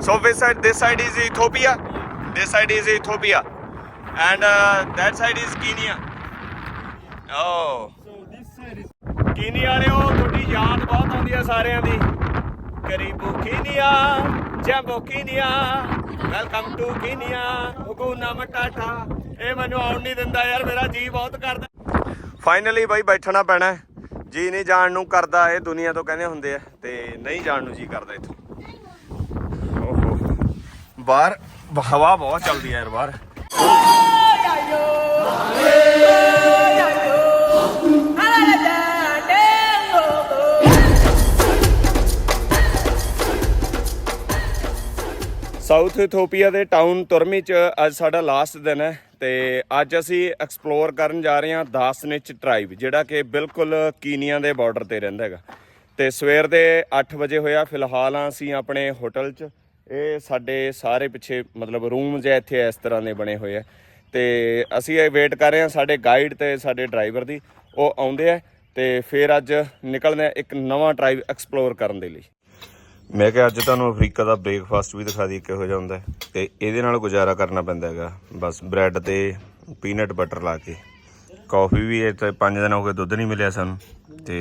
So this side, this side is Ethiopia. This side is Ethiopia, and uh, that side is Kenya. Oh. So this side is Kenya ਵਾਲਿਓ ਤੁਹਾਡੀ ਯਾਦ ਬਹੁਤ ਆਉਂਦੀ ਆ ਸਾਰਿਆਂ ਦੀ ਕਰੀਬੂ ਕੀਨੀਆ ਜੰਬੋ ਕੀਨੀਆ ਵੈਲਕਮ ਟੂ ਕੀਨੀਆ ਹੁਕੂਨਾ ਮਟਾਟਾ ਇਹ ਮੈਨੂੰ ਆਉਣ ਨਹੀਂ ਦਿੰਦਾ ਯਾਰ ਮੇਰਾ ਜੀ ਬਹੁਤ ਕਰਦਾ ਫਾਈਨਲੀ ਬਾਈ ਬੈਠਣਾ ਪੈਣਾ ਹੈ। ਜੀ ਨਹੀਂ ਜਾਣ ਨੂੰ ਕਰਦਾ ਇਹ ਦੁਨੀਆ ਤੋਂ ਕਹਿੰਦੇ ਹੁੰਦੇ ਆ ਤੇ ਨਹੀਂ ਜਾਣ ਨੂੰ ਜੀ ਕਰਦਾ ਇੱਥੋਂ ਬਾਹਰ, ਹਵਾ ਬਹੁਤ ਚੱਲਦੀ ਹੈ ਯਾਰ ਬਾਹਰ ਸਾਊਥ ਇਥੋਪੀਆ ਦੇ ਟਾਊਨ ਤੁਰਮੀ ਚ ਅੱਜ ਸਾਡਾ ਲਾਸਟ ਦਿਨ ਹੈ ਤੇ ਅੱਜ ਅਸੀਂ ਐਕਸਪਲੋਰ ਕਰਨ ਜਾ ਰਹੇ ਹਾਂ ਦਾਸਨਿਚ ਟ੍ਰਾਈਬ ਜਿਹੜਾ ਕਿ ਬਿਲਕੁਲ ਕੀਨੀਆ ਦੇ ਬਾਰਡਰ ਤੇ ਰਹਿੰਦਾ ਹੈਗਾ। ਤੇ ਸਵੇਰ ਦੇ 8 ਵਜੇ ਹੋਇਆ, ਫਿਲਹਾਲ ਅਸੀਂ ਆਪਣੇ ਹੋਟਲ 'ਚ ਇਹ ਸਾਡੇ ਸਾਰੇ ਪਿੱਛੇ ਮਤਲਬ ਰੂਮ ਜਿਹਾ ਇੱਥੇ ਇਸ ਤਰ੍ਹਾਂ ਦੇ ਬਣੇ ਹੋਏ ਆ। ਤੇ ਅਸੀਂ ਇਹ ਵੇਟ ਕਰ ਰਹੇ ਹਾਂ ਸਾਡੇ ਗਾਈਡ ਤੇ ਸਾਡੇ ਡਰਾਈਵਰ ਦੀ। ਉਹ ਆਉਂਦੇ ਆ ਤੇ ਫਿਰ ਅੱਜ ਨਿਕਲਦੇ ਆ ਇੱਕ ਨਵਾਂ ਟ੍ਰਾਈਬ ਐਕਸਪਲੋਰ ਕਰਨ ਦੇ ਲਈ। ਮੈਂ ਕਿਹਾ ਅੱਜ ਤੁਹਾਨੂੰ ਅਫਰੀਕਾ ਦਾ ਬ੍ਰੇਕਫਾਸਟ ਵੀ ਦਿਖਾ ਦਈਏ ਕਿਹੋ ਜਿਹਾ ਹੁੰਦਾ ਹੈ। ਤੇ ਇਹਦੇ ਨਾਲ ਗੁਜ਼ਾਰਾ ਕਰਨਾ ਪੈਂਦਾ ਹੈਗਾ। ਬਸ ਬ੍ਰੈਡ ਤੇ ਪੀਨਟ ਬਟਰ ਲਾ ਕੇ। ਕਾਫੀ ਵੀ ਇਹ 5 ਦਿਨ ਹੋ ਗਏ ਦੁੱਧ ਨਹੀਂ ਮਿਲਿਆ ਸਾਨੂੰ। ਤੇ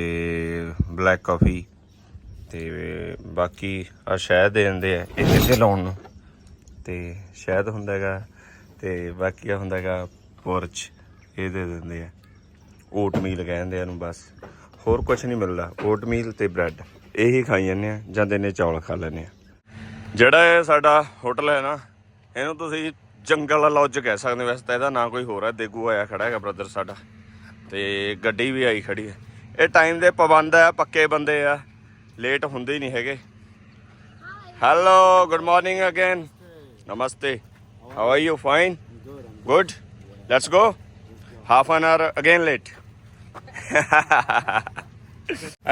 ਬਲੈਕ ਕਾਫੀ ਤੇ ਬਾਕੀ ਆ ਸ਼ਹਿਦ ਦੇ ਦਿੰਦੇ ਆ ਇਹ ਇੱਥੇ ਲਾਉਣ ਨੂੰ। ਤੇ ਸ਼ਹਿਦ ਹੁੰਦਾ ਹੈਗਾ ਤੇ ਬਾਕੀ ਆ ਹੁੰਦਾ ਹੈਗਾ ਪੁਰਚ ਇਹ ਦੇ ਦਿੰਦੇ ਆ। ਓਟ ਮੀਲ ਕਹਿੰਦੇ ਆ ਇਹਨੂੰ ਬਸ। ਹੋਰ ਕੁਝ ਨਹੀਂ ਮਿਲਦਾ। ਓਟ ਮੀਲ ਤੇ ਬ੍ਰੈਡ, ਇਹੀ ਖਾਈ ਜਾਂਦੇ ਆ ਜਾਂ ਦਿਨੇ ਚੌਲ ਖਾ ਲੈਂਦੇ ਆ। ਜਿਹੜਾ ਇਹ ਸਾਡਾ ਹੋਟਲ ਹੈ ਨਾ, ਇਹਨੂੰ ਤੁਸੀਂ ਜੰਗਲ ਲੌਜ ਕਹਿ ਸਕਦੇ ਵੈਸੇ ਤਾਂ ਇਹਦਾ ਨਾਂ ਕੋਈ ਹੋਰ ਹੈ, ਦੇਗੂ ਆਇਆ ਖੜਾ ਹੈਗਾ ਬ੍ਰਦਰ ਸਾਡਾ। ਤੇ ਗੱਡੀ ਵੀ ਆਈ ਖੜੀ ਹੈ। ਇਹ ਟਾਈਮ ਦੇ ਪਾਬੰਦ ਆ, ਪੱਕੇ ਬੰਦੇ ਆ। ਲੇਟ ਹੁੰਦੇ ਹੀ ਨਹੀਂ ਹੈਗੇ। Hello good morning again namaste how are you fine good let's go half an hour again late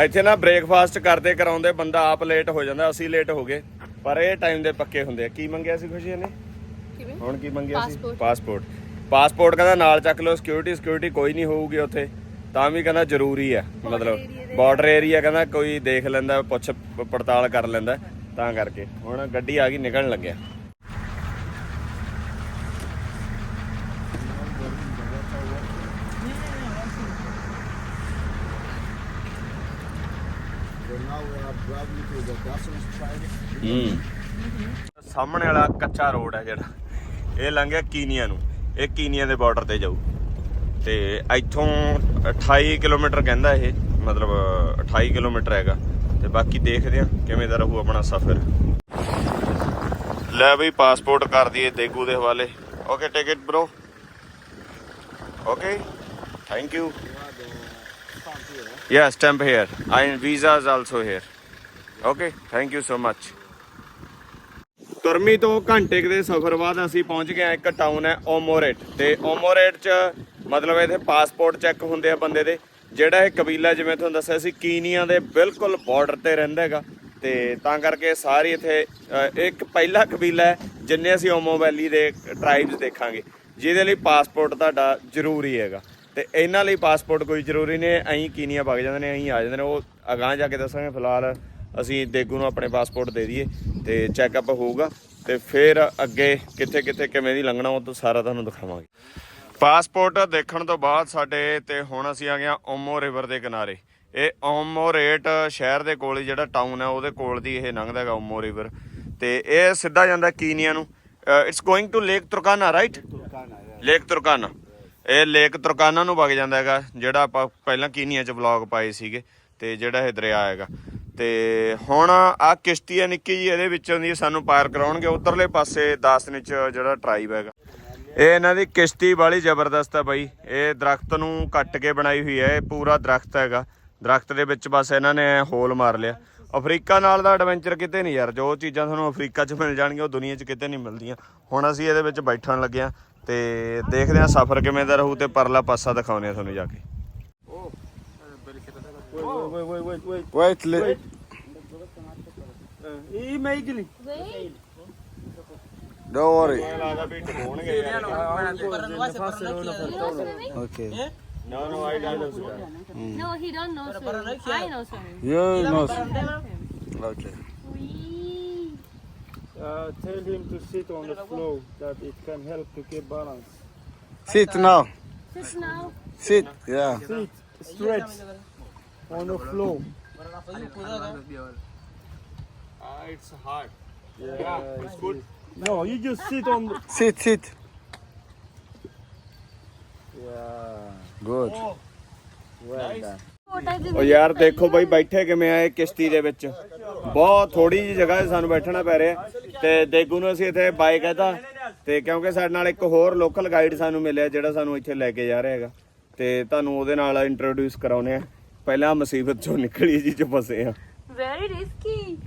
ਇੱਥੇ ਨਾ ਬ੍ਰੇਕਫਾਸਟ ਕਰਦੇ ਕਰਾਉਂਦੇ ਬੰਦਾ ਆਪ ਲੇਟ ਹੋ ਜਾਂਦਾ ਅਸੀਂ ਲੇਟ ਹੋ ਗਏ। ਪਰ ਇਹ ਟਾਈਮ ਦੇ ਪੱਕੇ ਹੁੰਦੇ ਆ। ਕੀ ਮੰਗਿਆ ਸੀ ਖੁਸ਼ੀ ਨੇ ਹੁਣ ਕੀ ਮੰਗਿਆ ਸੀ. ਪਾਸਪੋਰਟ ਪਾਸਪੋਰਟ ਕਹਿੰਦਾ ਨਾਲ ਚੱਕ ਲਓ ਸਿਕਿਉਰਿਟੀ ਸਿਕਿਉਰਿਟੀ ਕੋਈ ਨਹੀਂ ਹੋਊਗੀ ਉੱਥੇ। ਤਾਂ ਵੀ ਕਹਿੰਦਾ ਜ਼ਰੂਰੀ ਹੈ, ਮਤਲਬ ਬਾਰਡਰ ਏਰੀਆ ਕਹਿੰਦਾ ਕੋਈ ਦੇਖ ਲੈਂਦਾ, ਪੁੱਛ ਪੜਤਾਲ ਕਰ ਲੈਂਦਾ, ਤਾਂ ਕਰਕੇ। ਹੁਣ ਗੱਡੀ ਆ ਗਈ, ਨਿਕਲਣ ਲੱਗਿਆ। ਸਾਹਮਣੇ ਵਾਲਾ ਕੱਚਾ ਰੋਡ ਹੈ ਜਿਹੜਾ। ਇਹ ਲੰਘਿਆ ਕੀਨੀਆ ਨੂੰ। ਇਹ ਕੀਨੀਆ ਦੇ ਬਾਰਡਰ ਤੇ ਜਾਊ। ਤੇ ਇੱਥੋਂ 28 ਕਿਲੋਮੀਟਰ ਕਹਿੰਦਾ ਇਹ ਮਤਲਬ 28 ਕਿਲੋਮੀਟਰ ਹੈਗਾ ਤੇ ਬਾਕੀ ਦੇਖਦੇ ਆ ਕਿਵੇਂ ਦਾ ਰਹੂ ਆਪਣਾ ਸਫ਼ਰ ਲੈ ਬਈ ਪਾਸਪੋਰਟ ਕਰ ਦਈਏ ਦੇਗੂ ਦੇ ਹਵਾਲੇ okay ticket it bro okay thank you Yeah, stamp here. And visa is also here. Okay, thank you so much. Turmi ਤੋਂ ਘੰਟੇ ਦੇ ਸਫ਼ਰ ਬਾਅਦ ਅਸੀਂ ਪਹੁੰਚ ਗਏ ਇੱਕ ਟਾਊਨ ਹੈ ਓਮੋਰੇਟ ਤੇ ਓਮੋਰੇਟ 'ਚ ਮਤਲਬ ਇੱਥੇ ਪਾਸਪੋਰਟ ਚੈੱਕ ਹੁੰਦੇ ਆ ਬੰਦੇ ਦੇ। ਜਿਹੜਾ ਇਹ ਕਬੀਲਾ ਜਿਵੇਂ ਤੁਹਾਨੂੰ ਦੱਸਿਆ ਸੀ, ਕੀਨੀਆ ਦੇ ਬਿਲਕੁਲ ਬਾਰਡਰ ਤੇ ਰਹਿੰਦਾ ਹੈਗਾ। ਤੇ ਤਾਂ ਕਰਕੇ ਸਾਰੀ ਇੱਥੇ ਇੱਕ ਪਹਿਲਾ ਕਬੀਲਾ ਹੈ, ਜਿੰਨੇ ਅਸੀਂ ਓਮੋ ਵੈਲੀ ਦੇ ਟ੍ਰਾਈਬਸ ਦੇਖਾਂਗੇ। ਜਿਹਦੇ ਲਈ ਪਾਸਪੋਰਟ ਤੁਹਾਡਾ ਜ਼ਰੂਰੀ ਹੈਗਾ। ਤੇ ਇਹਨਾਂ ਲਈ ਪਾਸਪੋਰਟ ਕੋਈ ਜ਼ਰੂਰੀ ਨਹੀਂ ਐਂ ਕੀਨੀਆ ਵਗ ਜਾਂਦੇ ਨੇ ਐਂ ਆ ਜਾਂਦੇ ਨੇ। ਉਹ ਅਗਾਂਹ ਜਾ ਕੇ ਦੱਸਾਂਗੇ, ਫਿਲਹਾਲ ਅਸੀਂ ਦੇਗੂ ਨੂੰ ਆਪਣੇ ਪਾਸਪੋਰਟ ਦੇ ਦਈਏ ਤੇ ਚੈੱਕਅਪ ਹੋਊਗਾ। ਤੇ ਫਿਰ ਅੱਗੇ ਕਿੱਥੇ ਕਿੱਥੇ ਕਿਵੇਂ ਦੀ ਲੰਘਣਾ, ਉਹ ਤਾਂ ਸਾਰਾ ਤੁਹਾਨੂੰ ਦਿਖਾਵਾਂਗੇ। ਪਾਸਪੋਰਟ ਦੇਖਣ ਤੋਂ ਬਾਅਦ ਸਾਡੇ ਤੇ ਹੁਣ ਅਸੀਂ ਆ ਗਏ ਹਾਂ ਓਮੋ ਰਿਵਰ ਦੇ ਕਿਨਾਰੇ। ਇਹ ਓਮੋ ਰੇਟ ਸ਼ਹਿਰ ਦੇ ਕੋਲ ਹੀ ਜਿਹੜਾ ਟਾਊਨ ਹੈ, ਉਹਦੇ ਕੋਲ ਦੀ ਇਹ ਲੰਘਦਾ ਹੈਗਾ ਓਮੋ ਰਿਵਰ। ਤੇ ਇਹ ਸਿੱਧਾ ਜਾਂਦਾ ਕੀਨੀਆ ਨੂੰ। It's going to Lake Turkana right Lake Turkana ਇਹ ਲੇਕ ਤੁਰਕਾਨਾ ਨੂੰ ਵਗ ਜਾਂਦਾ ਹੈਗਾ, ਜਿਹੜਾ ਆਪਾਂ ਪਹਿਲਾਂ ਕੀਨੀਆ 'ਚ ਵਲੌਗ ਪਾਏ ਸੀਗੇ, ਤੇ ਜਿਹੜਾ ਇਹ ਦਰਿਆ ਹੈਗਾ। ਤੇ ਹੁਣ ਆ ਕਿਸ਼ਤੀ ਹੈ ਨਿੱਕੀ ਜੀ ਇਹਦੇ ਵਿੱਚੋਂ ਦੀ ਸਾਨੂੰ ਪਾਰ ਕਰਾਉਣਗੇ। ਉਧਰਲੇ ਪਾਸੇ ਦਾਸਨਿਚ ਜਿਹੜਾ ਟ੍ਰਾਈਬ ਹੈਗਾ। ਇਹ ਇਹਨਾਂ ਦੀ ਕਿਸ਼ਤੀ ਵਾਲੀ ਜ਼ਬਰਦਸਤ ਹੈ ਬਾਈ ਇਹ ਦਰਖਤ ਨੂੰ ਕੱਟ ਕੇ ਬਣਾਈ ਹੋਈ ਹੈ ਇਹ ਪੂਰਾ ਦਰਖਤ ਹੈਗਾ ਦਰਖਤ ਦੇ ਵਿੱਚ ਬਸ ਇਹਨਾਂ ਨੇ ਹੋਲ ਮਾਰ ਲਿਆ ਅਫਰੀਕਾ ਨਾਲ ਦਾ ਐਡਵੈਂਚਰ ਕਿਤੇ ਨਹੀਂ ਯਾਰ ਜੋ ਚੀਜ਼ਾਂ ਤੁਹਾਨੂੰ ਅਫਰੀਕਾ 'ਚ ਮਿਲ ਜਾਣਗੀਆਂ ਉਹ ਦੁਨੀਆ 'ਚ ਕਿਤੇ ਨਹੀਂ ਮਿਲਦੀਆਂ ਹੁਣ ਅਸੀਂ ਇਹਦੇ ਵਿੱਚ ਬੈਠਣ ਲੱਗੇ ਹਾਂ ਤੇ ਦੇਖਦੇ ਹਾਂ ਸਫ਼ਰ ਕਿਵੇਂ ਦਾ ਰਹੂ ਤੇ ਪਰਲਾ ਪਾਸਾ ਦਿਖਾਉਂਦੇ ਹਾਂ ਤੁਹਾਨੂੰ ਜਾ ਕੇ wait, wait, wait, wait. Wait ਲੈ Immediately. ਡੋਂਟ ਵਰੀ ਲੱਗਦਾ ਵੀ ਢੋਣਗੇ ਯਾਰ Okay. No no Dory okay No, no, I don't know. Hmm. No, he don't know swim. I know swim. Yeah, know. Okay. Uh, tell him to sit on the floor that it can help to keep balance. Sit now. Sit now. Sit, yeah. Sit Stretch on the floor. Uh, it's hard. Yeah, it's good. No, you just sit on. The... Sit, sit. Yeah, Good. well done. ਛੋਟਾ ਜਿਹਾ ਉਹ ਯਾਰ ਦੇਖੋ ਬਾਈ ਬੈਠੇ ਕਿਵੇਂ ਆਏ ਕਿਸ਼ਤੀ ਦੇ ਵਿੱਚ ਬਹੁਤ ਥੋੜੀ ਜਿਹੀ ਜਗ੍ਹਾ 'ਤੇ ਸਾਨੂੰ ਬੈਠਣਾ ਪੈ ਰਿਹਾ ਤੇ ਦੇਗੂ ਨੂੰ ਅਸੀਂ ਇੱਥੇ ਬਾਈ ਕਹਤਾ ਤੇ ਕਿਉਂਕਿ ਸਾਡੇ ਨਾਲ ਇੱਕ ਹੋਰ ਲੋਕਲ ਗਾਈਡ ਸਾਨੂੰ ਮਿਲਿਆ ਜਿਹੜਾ ਸਾਨੂੰ ਇੱਥੇ ਲੈ ਕੇ ਜਾ ਰਿਹਾ ਹੈਗਾ ਤੇ ਤੁਹਾਨੂੰ ਉਹਦੇ ਨਾਲ ਇੰਟਰੋਡਿਊਸ ਕਰਾਉਨੇ ਆ ਪਹਿਲਾਂ ਮੁਸੀਬਤ ਚੋਂ ਨਿਕਲੀ ਜੀ ਚ ਫਸੇ ਆ ਵੈਰੀ ਰਿਸਕੀ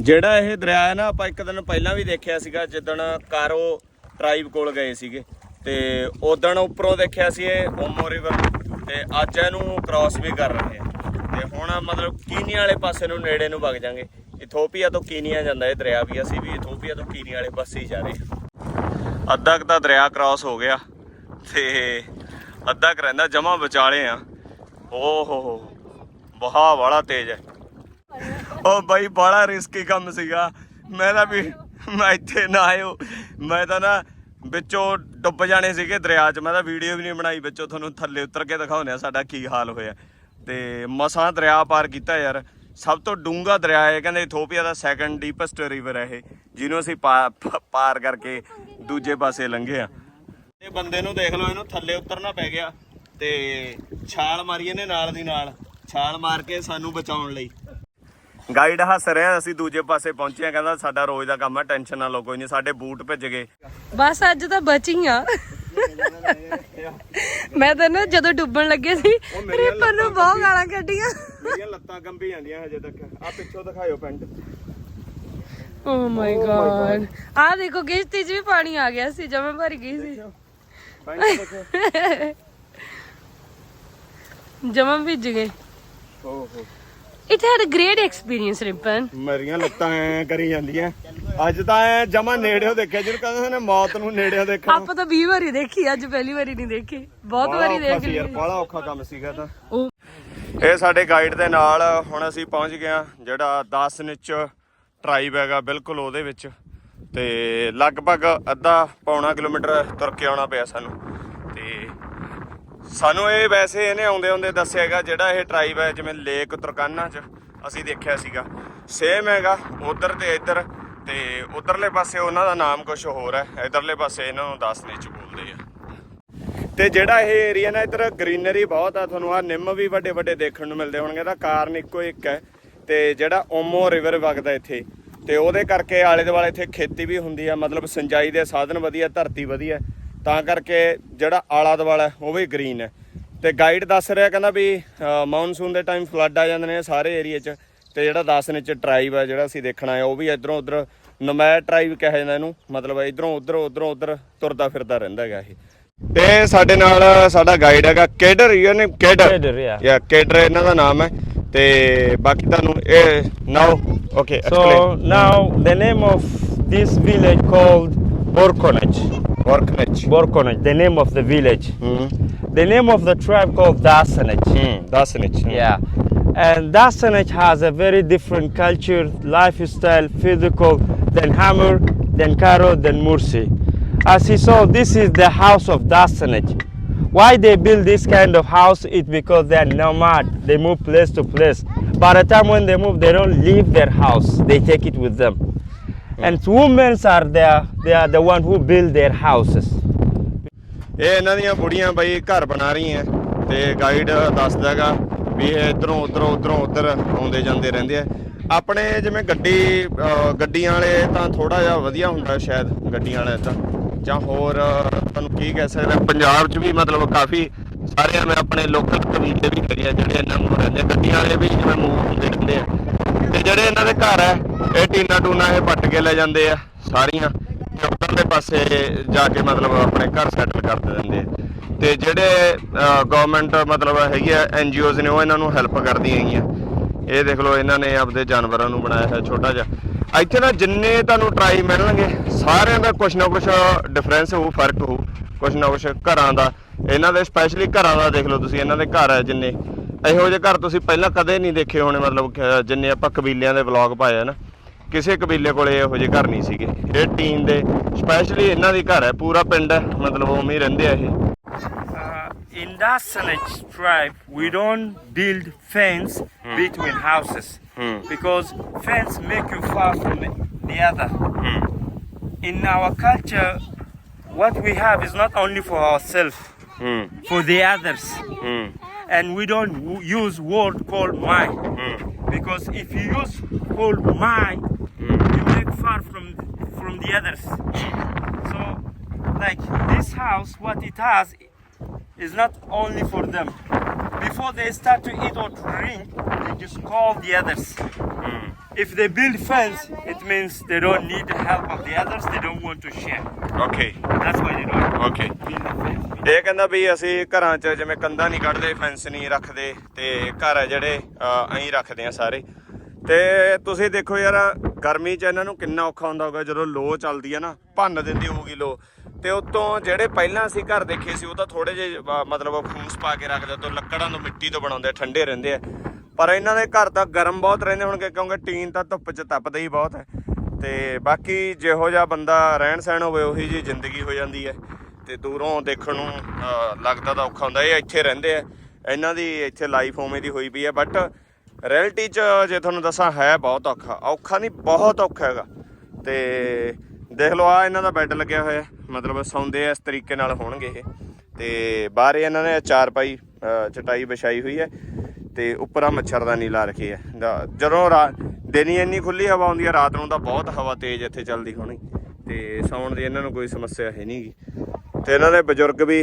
ਜਿਹੜਾ ਇਹ ਦਰਿਆ ਹੈ ਨਾ, ਆਪਾਂ ਇੱਕ ਦਿਨ ਪਹਿਲਾਂ ਵੀ ਦੇਖਿਆ ਸੀਗਾ, ਜਿੱਦਣ ਕਾਰੋ ਟ੍ਰਾਈਬ ਕੋਲ ਗਏ ਸੀਗੇ। ਤੇ ਉਦਣ ਉੱਪਰੋਂ ਦੇਖਿਆ ਸੀ ਇਹ ਓਮੋ ਰਿਵਰ ਤੇ ਅੱਜ ਇਹਨੂੰ ਕ੍ਰਾਸ ਵੀ ਕਰ ਰਹੇ ਆ। ਤੇ ਹੁਣ ਮਤਲਬ ਕੀਨੀਆ ਵਾਲੇ ਪਾਸੇ ਨੂੰ ਨੇੜੇ ਨੂੰ ਵਗ ਜਾਾਂਗੇ। ਇਥੋਪੀਆ ਤੋਂ ਕੀਨੀਆ ਜਾਂਦਾ ਇਹ ਦਰਿਆ ਵੀ, ਅਸੀਂ ਵੀ ਇਥੋਪੀਆ ਤੋਂ ਕੀਨੀਆ ਵਾਲੇ ਪਾਸੇ ਹੀ ਜਾ ਰਹੇ ਅੱਧਾ ਕੁ ਤਾਂ ਦਰਿਆ ਕ੍ਰਾਸ ਹੋ ਗਿਆ, ਤੇ ਅੱਧਾ ਕੁ ਰਹਿੰਦਾ, ਜਮਾ ਵਿਚਾਲੇ ਆ। ਓ ਹੋ ਹੋ ਬਹਾ ਵਾਲਾ ਤੇਜ਼ ਹੈ। ਉਹ ਬਾਈ ਬੜਾ ਰਿਸਕੀ ਕੰਮ ਸੀਗਾ। ਮੈਂ ਤਾਂ ਵੀ ਮੈਂ ਇੱਥੇ ਨਾ ਆਇਓ। ਮੈਂ ਤਾਂ ਨਾ ਵਿੱਚੋਂ ਡੁੱਬ ਜਾਣੇ ਸੀਗੇ ਦਰਿਆ 'ਚ। ਮੈਂ ਤਾਂ ਵੀਡੀਓ ਵੀ ਨਹੀਂ ਬਣਾਈ ਵਿੱਚੋਂ। ਤੁਹਾਨੂੰ ਥੱਲੇ ਉਤਰ ਕੇ ਦਿਖਾਉਂਦੇ ਆ ਸਾਡਾ ਕੀ ਹਾਲ ਹੋਇਆ। ਤੇ ਮਸਾਂ ਦਰਿਆ ਪਾਰ ਕੀਤਾ ਯਾਰ। ਸਭ ਤੋਂ ਡੂੰਘਾ ਦਰਿਆ ਹੈ ਕਹਿੰਦੇ ਇਥੋਪੀਆ ਦਾ ਸੈਕੰਡ ਡੀਪੈਸਟ ਰਿਵਰ ਹੈ ਇਹ, ਜਿਹਨੂੰ ਅਸੀਂ ਪਾ- ਪਾਰ ਕਰਕੇ ਦੂਜੇ ਪਾਸੇ ਲੰਘੇ ਆ। ਇਹ ਬੰਦੇ ਨੂੰ ਦੇਖ ਲਓ, ਇਹਨੂੰ ਥੱਲੇ ਉਤਰਨਾ ਪੈ ਗਿਆ। ਤੇ ਛਾਲ ਮਾਰੀ ਇਹਨੇ ਨਾਲ ਦੀ ਨਾਲ। ਛਾਲ ਮਾਰ ਕੇ ਸਾਨੂੰ ਬਚਾਉਣ ਲਈ। ਗਾਈਡ ਹੱਸ ਰਿਹਾ ਅਸੀਂ ਦੂਜੇ ਪਾਸੇ ਪਹੁੰਚੇ ਆ ਕਹਿੰਦਾ ਸਾਡਾ ਰੋਜ਼ ਦਾ ਕੰਮ ਹੈ ਟੈਨਸ਼ਨ ਨਾ ਲਓ ਕੋਈ ਨਹੀਂ ਸਾਡੇ ਬੂਟ ਭਿੱਜ ਗਏ। ਬਸ ਅੱਜ ਤਾਂ ਬਚੀ ਆ। ਮੈਂ ਤਾਂ ਨਾ ਜਦੋਂ ਡੁੱਬਣ ਲੱਗੇ ਸੀ ਰਿਪਰ ਨੂੰ ਬਹੁਤ ਗਾਲਾਂ ਕੱਢੀਆਂ। ਮੇਰੀਆਂ ਲੱਤਾਂ ਕੰਬੀ ਜਾਂਦੀਆਂ ਹਜੇ ਤੱਕ। ਆ ਪਿੱਛੋਂ ਦਿਖਾਇਓ ਪੈਂਟ। ਓ ਮਾਈ ਗॉड ਆ ਦੇਖੋ ਕਿਸ਼ਤੀ 'ਚ ਵੀ ਪਾਣੀ ਆ ਗਿਆ ਸੀ ਜਮਾ ਭਰ ਗਈ ਸੀ। ਜਮਾ ਭਿੱਜ ਗਏ। ਓਹੋ it had a great experience ripen ਮੇਰੀਆਂ ਲੱਤਾਂ ਐ ਕਰੀ ਜਾਂਦੀਆਂ। ਅੱਜ ਤਾਂ ਐ ਜਮਾ ਨੇੜਿਓ ਦੇਖਿਆ ਜਿਹਨੂੰ ਕਹਿੰਦੇ ਨੇ ਮੌਤ ਨੂੰ ਨੇੜਿਓ ਦੇਖਣਾ। ਆਪਾਂ ਤਾਂ 20 ਵਾਰੀ ਦੇਖੀ ਅੱਜ ਪਹਿਲੀ ਵਾਰੀ ਨਹੀਂ ਦੇਖੀ। ਬਹੁਤ ਵਾਰੀ ਦੇਖ ਯਾਰ ਲਈ। ਬੜਾ ਔਖਾ ਕੰਮ ਸੀਗਾ ਤਾਂ। ਇਹ ਸਾਡੇ ਗਾਈਡ ਦੇ ਨਾਲ ਹੁਣ ਅਸੀਂ ਪਹੁੰਚ ਗਏ ਹਾਂ ਜਿਹੜਾ 10 ਨਿਚ ਟਰਾਈਬ ਹੈਗਾ ਬਿਲਕੁਲ ਉਹਦੇ ਵਿੱਚ। ਤੇ ਲਗਭਗ ਅੱਧਾ ਪੌਣਾ ਕਿਲੋਮੀਟਰ ਤੁਰ ਕੇ ਆਉਣਾ ਪਿਆ ਸਾਨੂੰ। ਸਾਨੂੰ ਇਹ ਵੈਸੇ ਇਹਨੇ ਆਉਂਦੇ ਆਉਂਦੇ ਦੱਸਿਆ ਹੈਗਾ, ਜਿਹੜਾ ਇਹ ਟਰਾਈਬ ਹੈ, ਜਿਵੇਂ ਲੇਕ ਤੁਰਕਾਨਾ 'ਚ ਅਸੀਂ ਦੇਖਿਆ ਸੀਗਾ। ਸੇਮ ਹੈਗਾ, ਉਧਰ ਤੇ ਇੱਧਰ ਤੇ ਉਧਰਲੇ ਪਾਸੇ ਉਹਨਾਂ ਦਾ ਨਾਮ ਕੁਝ ਹੋਰ ਹੈ। ਇਧਰਲੇ ਪਾਸੇ ਇਹਨਾਂ ਨੂੰ 10 ਨਿਚ ਬੋਲਦੇ ਆ। ਤੇ ਜਿਹੜਾ ਇਹ ਏਰੀਆ ਨਾ, ਇਧਰ ਗ੍ਰੀਨਰੀ ਬਹੁਤ ਆ ਤੁਹਾਨੂੰ ਆ ਨਿੰਮ ਵੀ ਵੱਡੇ ਵੱਡੇ ਦੇਖਣ ਨੂੰ ਮਿਲਦੇ ਹੋਣਗੇ ਦਾ ਕਾਰਨ ਇੱਕੋ ਇੱਕ ਹੈ। ਤੇ ਜਿਹੜਾ ਓਮੋ ਰਿਵਰ ਵਗਦਾ ਇੱਥੇ, ਤੇ ਉਹਦੇ ਕਰਕੇ ਆਲੇ ਦੁਆਲੇ ਇੱਥੇ ਖੇਤੀ ਵੀ ਹੁੰਦੀ ਆ, ਮਤਲਬ ਸਿੰਜਾਈ ਦੇ ਸਾਧਨ ਵਧੀਆ, ਧਰਤੀ ਵਧੀਆ। ਤਾਂ ਕਰਕੇ ਜਿਹੜਾ ਆਲਾ ਦੁਆਲਾ ਹੈ, ਉਹ ਵੀ ਗ੍ਰੀਨ ਹੈ। ਤੇ ਗਾਈਡ ਦੱਸ ਰਿਹਾ ਕਹਿੰਦਾ ਵੀ ਮੌਨਸੂਨ ਦੇ ਟਾਈਮ ਫਲੱਡ ਆ ਜਾਂਦੇ ਨੇ ਸਾਰੇ ਏਰੀਆ 'ਚ। ਤੇ ਜਿਹੜਾ 10 ਇੰਚ ਟਰਾਈਬ ਹੈ ਜਿਹੜਾ ਅਸੀਂ ਦੇਖਣਾ ਹੈ ਉਹ ਵੀ ਇਧਰੋਂ ਉਧਰ ਨਮੈਰ ਟਰਾਈਬ ਕਿਹਾ ਜਾਂਦਾ ਇਹਨੂੰ। ਮਤਲਬ ਇਧਰੋਂ ਉਧਰ ਉਧਰੋਂ ਉਧਰ ਤੁਰਦਾ ਫਿਰਦਾ ਰਹਿੰਦਾ ਹੈਗਾ ਇਹ। ਤੇ ਸਾਡੇ ਨਾਲ ਸਾਡਾ ਗਾਈਡ ਹੈਗਾ ਕੇਡਰ ਯੂਨੇ ਕੇਡਰ. ਯਾ ਕੇਡਰ ਇਹਨਾਂ ਦਾ ਨਾਮ ਹੈ। ਤੇ ਬਾਕੀ ਤੁਹਾਨੂੰ ਇਹ now okay So now the name of this village called Borkonec. Borknech. Borkonech, the name of the village. Mm-hmm. The name of the tribe called Dasanech. Mm, Dasanech. Mm. Yeah. And Dasanech has a very different culture, lifestyle, physical than Hamur, than Karo, than Mursi. As he saw, this is the house of Dasanech. Why they build this kind of house It's because they are nomad. They move place to place. By the time when they move, they don't leave their house. They take it with them. Mm. And women are there. They are the one who build their houses. ਇਹ ਇਹਨਾਂ ਦੀਆਂ ਬੁੜੀਆਂ ਬਈ ਘਰ ਬਣਾ ਰਹੀਆਂ। ਤੇ guide ਦੱਸਦਾ ਹੈਗਾ ਵੀ ਇਹ ਇਧਰੋਂ, ਉਧਰੋਂ ਉਧਰੋਂ, ਉਧਰ ਆਉਂਦੇ ਜਾਂਦੇ ਰਹਿੰਦੇ ਆ। ਆਪਣੇ ਜਿਵੇਂ ਗੱਡੀ ਗੱਡੀਆਂ ਵਾਲੇ ਤਾਂ ਥੋੜਾ ਜਿਹਾ ਵਧੀਆ ਹੁੰਦਾ ਸ਼ਾਇਦ ਗੱਡੀਆਂ ਵਾਲੇ ਤਾਂ ਜਾਂ ਹੋਰ, ਤੁਹਾਨੂੰ ਕੀ ਕਹਿ ਸਕਦੇ ਪੰਜਾਬ 'ਚ ਵੀ ਮਤਲਬ ਕਾਫੀ ਸਾਰੇ ਮੈਂ ਆਪਣੇ ਲੋਕਲ ਕਬੀਲੇ ਵੀ ਹੈਗੇ ਜਿਹੜੇ ਇਹਨਾਂ ਨੂੰ ਰਹਿੰਦੇ ਗੱਡੀਆਂ ਵਾਲੇ ਵੀ ਜਿਵੇਂ ਮੂਵ ਹੁੰਦੇ ਰਹਿੰਦੇ ਆ। ਤੇ ਜਿਹੜੇ ਇਹਨਾਂ ਦੇ ਘਰ ਹੈ ਇਹ ਟੀਨਾ ਟੂਨਾ ਇਹ ਪੱਟ ਕੇ ਲੈ ਜਾਂਦੇ ਆ ਸਾਰੀਆਂ ਤੇ ਦੇ ਪਾਸੇ ਜਾ ਕੇ ਮਤਲਬ ਆਪਣੇ ਘਰ ਸੈਟਲ ਕਰ ਦਿੰਦੇ ਆ। ਤੇ ਜਿਹੜੇ ਗਵਰਨਮੈਂਟ ਮਤਲਬ ਹੈਗੀ ਆ ਐਨਜੀਓਜ਼ ਨੇ ਉਹ ਇਹਨਾਂ ਨੂੰ ਹੈਲਪ ਕਰਦੀਆਂ ਹੈਗੀਆਂ। ਇਹ ਦੇਖ ਲਓ ਇਹਨਾਂ ਨੇ ਆਪਦੇ ਜਾਨਵਰਾਂ ਨੂੰ ਬਣਾਇਆ ਹੈ ਛੋਟਾ ਜਿਹਾ। ਇੱਥੇ ਨਾ ਜਿੰਨੇ ਤੁਹਾਨੂੰ ਟਰਾਈ ਮਿਲਣਗੇ, ਸਾਰਿਆਂ ਦਾ ਕੁਛ ਨਾ ਕੁਛ ਡਿਫਰੈਂਸ ਹੋਊ, ਫ਼ਰਕ ਹੋਊ, ਕੁਛ ਨਾ ਕੁਛ ਘਰਾਂ ਦਾ। ਇਹਨਾਂ ਦੇ ਸਪੈਸ਼ਲੀ ਘਰਾਂ ਦਾ ਦੇਖ ਲਓ ਤੁਸੀਂ, ਇਹਨਾਂ ਦੇ ਘਰ ਹੈ ਜਿੰਨੇ। ਇਹੋ ਜਿਹੇ ਘਰ ਤੁਸੀਂ ਪਹਿਲਾਂ ਕਦੇ ਨਹੀਂ ਦੇਖੇ ਹੋਣੇ, ਮਤਲਬ ਜਿੰਨੇ ਆਪਾਂ ਕਬੀਲਿਆਂ ਦੇ ਵਲੌਗ ਪਾਏ ਆ ਨਾ। ਕਿਸੇ ਕਬੀਲੇ ਕੋਲੇ ਇਹੋ ਜਿਹੇ ਘਰ ਨਹੀਂ ਸੀਗੇ ਇਹ ਟੀਨ ਦੇ ਸਪੈਸ਼ਲੀ ਇਹਨਾਂ ਦੀ ਘਰ ਹੈ ਪੂਰਾ ਪਿੰਡ ਹੈ ਮਤਲਬ ਉਵੇਂ ਹੀ ਰਹਿੰਦੇ ਆ ਇਹ Uh, in Dasanich tribe, we don't build fence between houses because fence make you far from the, the other. In our culture, what we have is not only for ourselves, ਹੂੰ for the others, ਹੂੰ and we don't w- use word called mine because if you use called mine, you make far from from the others. So, like this house, what it has is not only for them. Before they start to eat or to drink, they just call the others. If they build fence, it means they don't need the help of the others. They don't want to share. Okay That's why they don't okay build the fence. ਇਹ ਕਹਿੰਦਾ ਵੀ ਅਸੀਂ ਘਰਾਂ 'ਚ ਜਿਵੇਂ ਕੰਧਾਂ ਨਹੀਂ ਕੱਢਦੇ fence ਨਹੀਂ ਰੱਖਦੇ ਤੇ ਘਰ ਆ ਜਿਹੜੇ ਐਂ ਰੱਖਦੇ ਆ ਸਾਰੇ ਤੇ ਤੁਸੀਂ ਦੇਖੋ ਯਾਰ ਗਰਮੀ 'ਚ ਇਹਨਾਂ ਨੂੰ ਕਿੰਨਾ ਔਖਾ ਹੁੰਦਾ ਹੋਗਾ ਜਦੋਂ ਲੋ ਚੱਲਦੀ ਹੈ ਨਾ, ਭੰਨ ਦਿੰਦੀ ਹੋਊਗੀ ਲੋ। ਤੇ ਉਤੋਂ ਜਿਹੜੇ ਪਹਿਲਾਂ ਅਸੀਂ ਘਰ ਦੇਖੇ ਸੀ, ਉਹ ਤਾਂ ਥੋੜੇ ਜਿਹੇ ਮਤਲਬ ਫੂਸ ਪਾ ਕੇ ਰੱਖਦੇ ਤੋਂ ਲੱਕੜਾਂ ਤੋਂ ਮਿੱਟੀ ਤੋਂ ਬਣਾਉਂਦੇ, ਠੰਡੇ ਰਹਿੰਦੇ ਆ। ਪਰ ਇਹਨਾਂ ਦੇ ਘਰ ਤਾਂ ਗਰਮ ਬਹੁਤ ਰਹਿੰਦੇ ਹੋਣਗੇ, ਕਿਉਂਕਿ ਟੀਨ ਤਾਂ ਧੁੱਪ 'ਚ ਤਪਦਾ ਹੀ ਬਹੁਤ ਹੈ। ਤੇ ਬਾਕੀ ਜਿਹੋ ਜਿਹਾ ਬੰਦਾ ਰਹਿਣ ਸਹਿਣ ਹੋਵੇ, ਉਹੀ ਜੀ ਜ਼ਿੰਦਗੀ ਹੋ ਜਾਂਦੀ ਹੈ। ਤੇ ਦੂਰੋਂ ਦੇਖਣ ਨੂੰ ਲੱਗਦਾ ਤਾਂ ਔਖਾ ਹੁੰਦਾ, ਇਹ ਇੱਥੇ ਰਹਿੰਦੇ ਆ। ਇਹਨਾਂ ਦੀ ਇੱਥੇ ਲਾਈਫ ਉਵੇਂ ਦੀ ਹੋਈ ਪਈ ਹੈ ਬਟ ਰਿਐਲਿਟੀ 'ਚ ਜੇ ਤੁਹਾਨੂੰ ਦੱਸਾਂ, ਹੈ ਬਹੁਤ ਔਖਾ। ਔਖਾ ਨਹੀਂ, ਬਹੁਤ ਔਖਾ ਹੈਗਾ। ਤੇ ਦੇਖ ਲਓ ਆ ਇਹਨਾਂ ਦਾ ਬੈੱਡ ਲੱਗਿਆ ਹੋਇਆ। ਮਤਲਬ ਸੌਂਦੇ ਇਸ ਤਰੀਕੇ ਨਾਲ ਹੋਣਗੇ ਇਹ। ਤੇ ਬਾਹਰ ਇਹਨਾਂ ਨੇ ਚਾਰ ਪਾਈ ਚਟਾਈ ਵਿਛਾਈ ਹੋਈ ਹੈ। ਤੇ ਉੱਪਰ ਆ ਮੱਛਰਦਾਨੀ ਲਾ ਰੱਖੀ ਹੈ ਜਦੋਂ ਰਾ- ਦਿਨ ਹੀ ਇੰਨੀ ਖੁੱਲੀ ਹਵਾ ਆਉਂਦੀ ਹੈ ਰਾਤ ਨੂੰ ਤਾਂ ਬਹੁਤ ਹਵਾ ਤੇਜ਼ ਇੱਥੇ ਚੱਲਦੀ ਹੋਣੀ। ਤੇ ਸੌਣ ਦੀ ਇਹਨਾਂ ਨੂੰ ਕੋਈ ਸਮੱਸਿਆ ਹੈ ਨਹੀਂਗੀ ਤੇ ਇਹਨਾਂ ਦੇ ਬਜ਼ੁਰਗ ਵੀ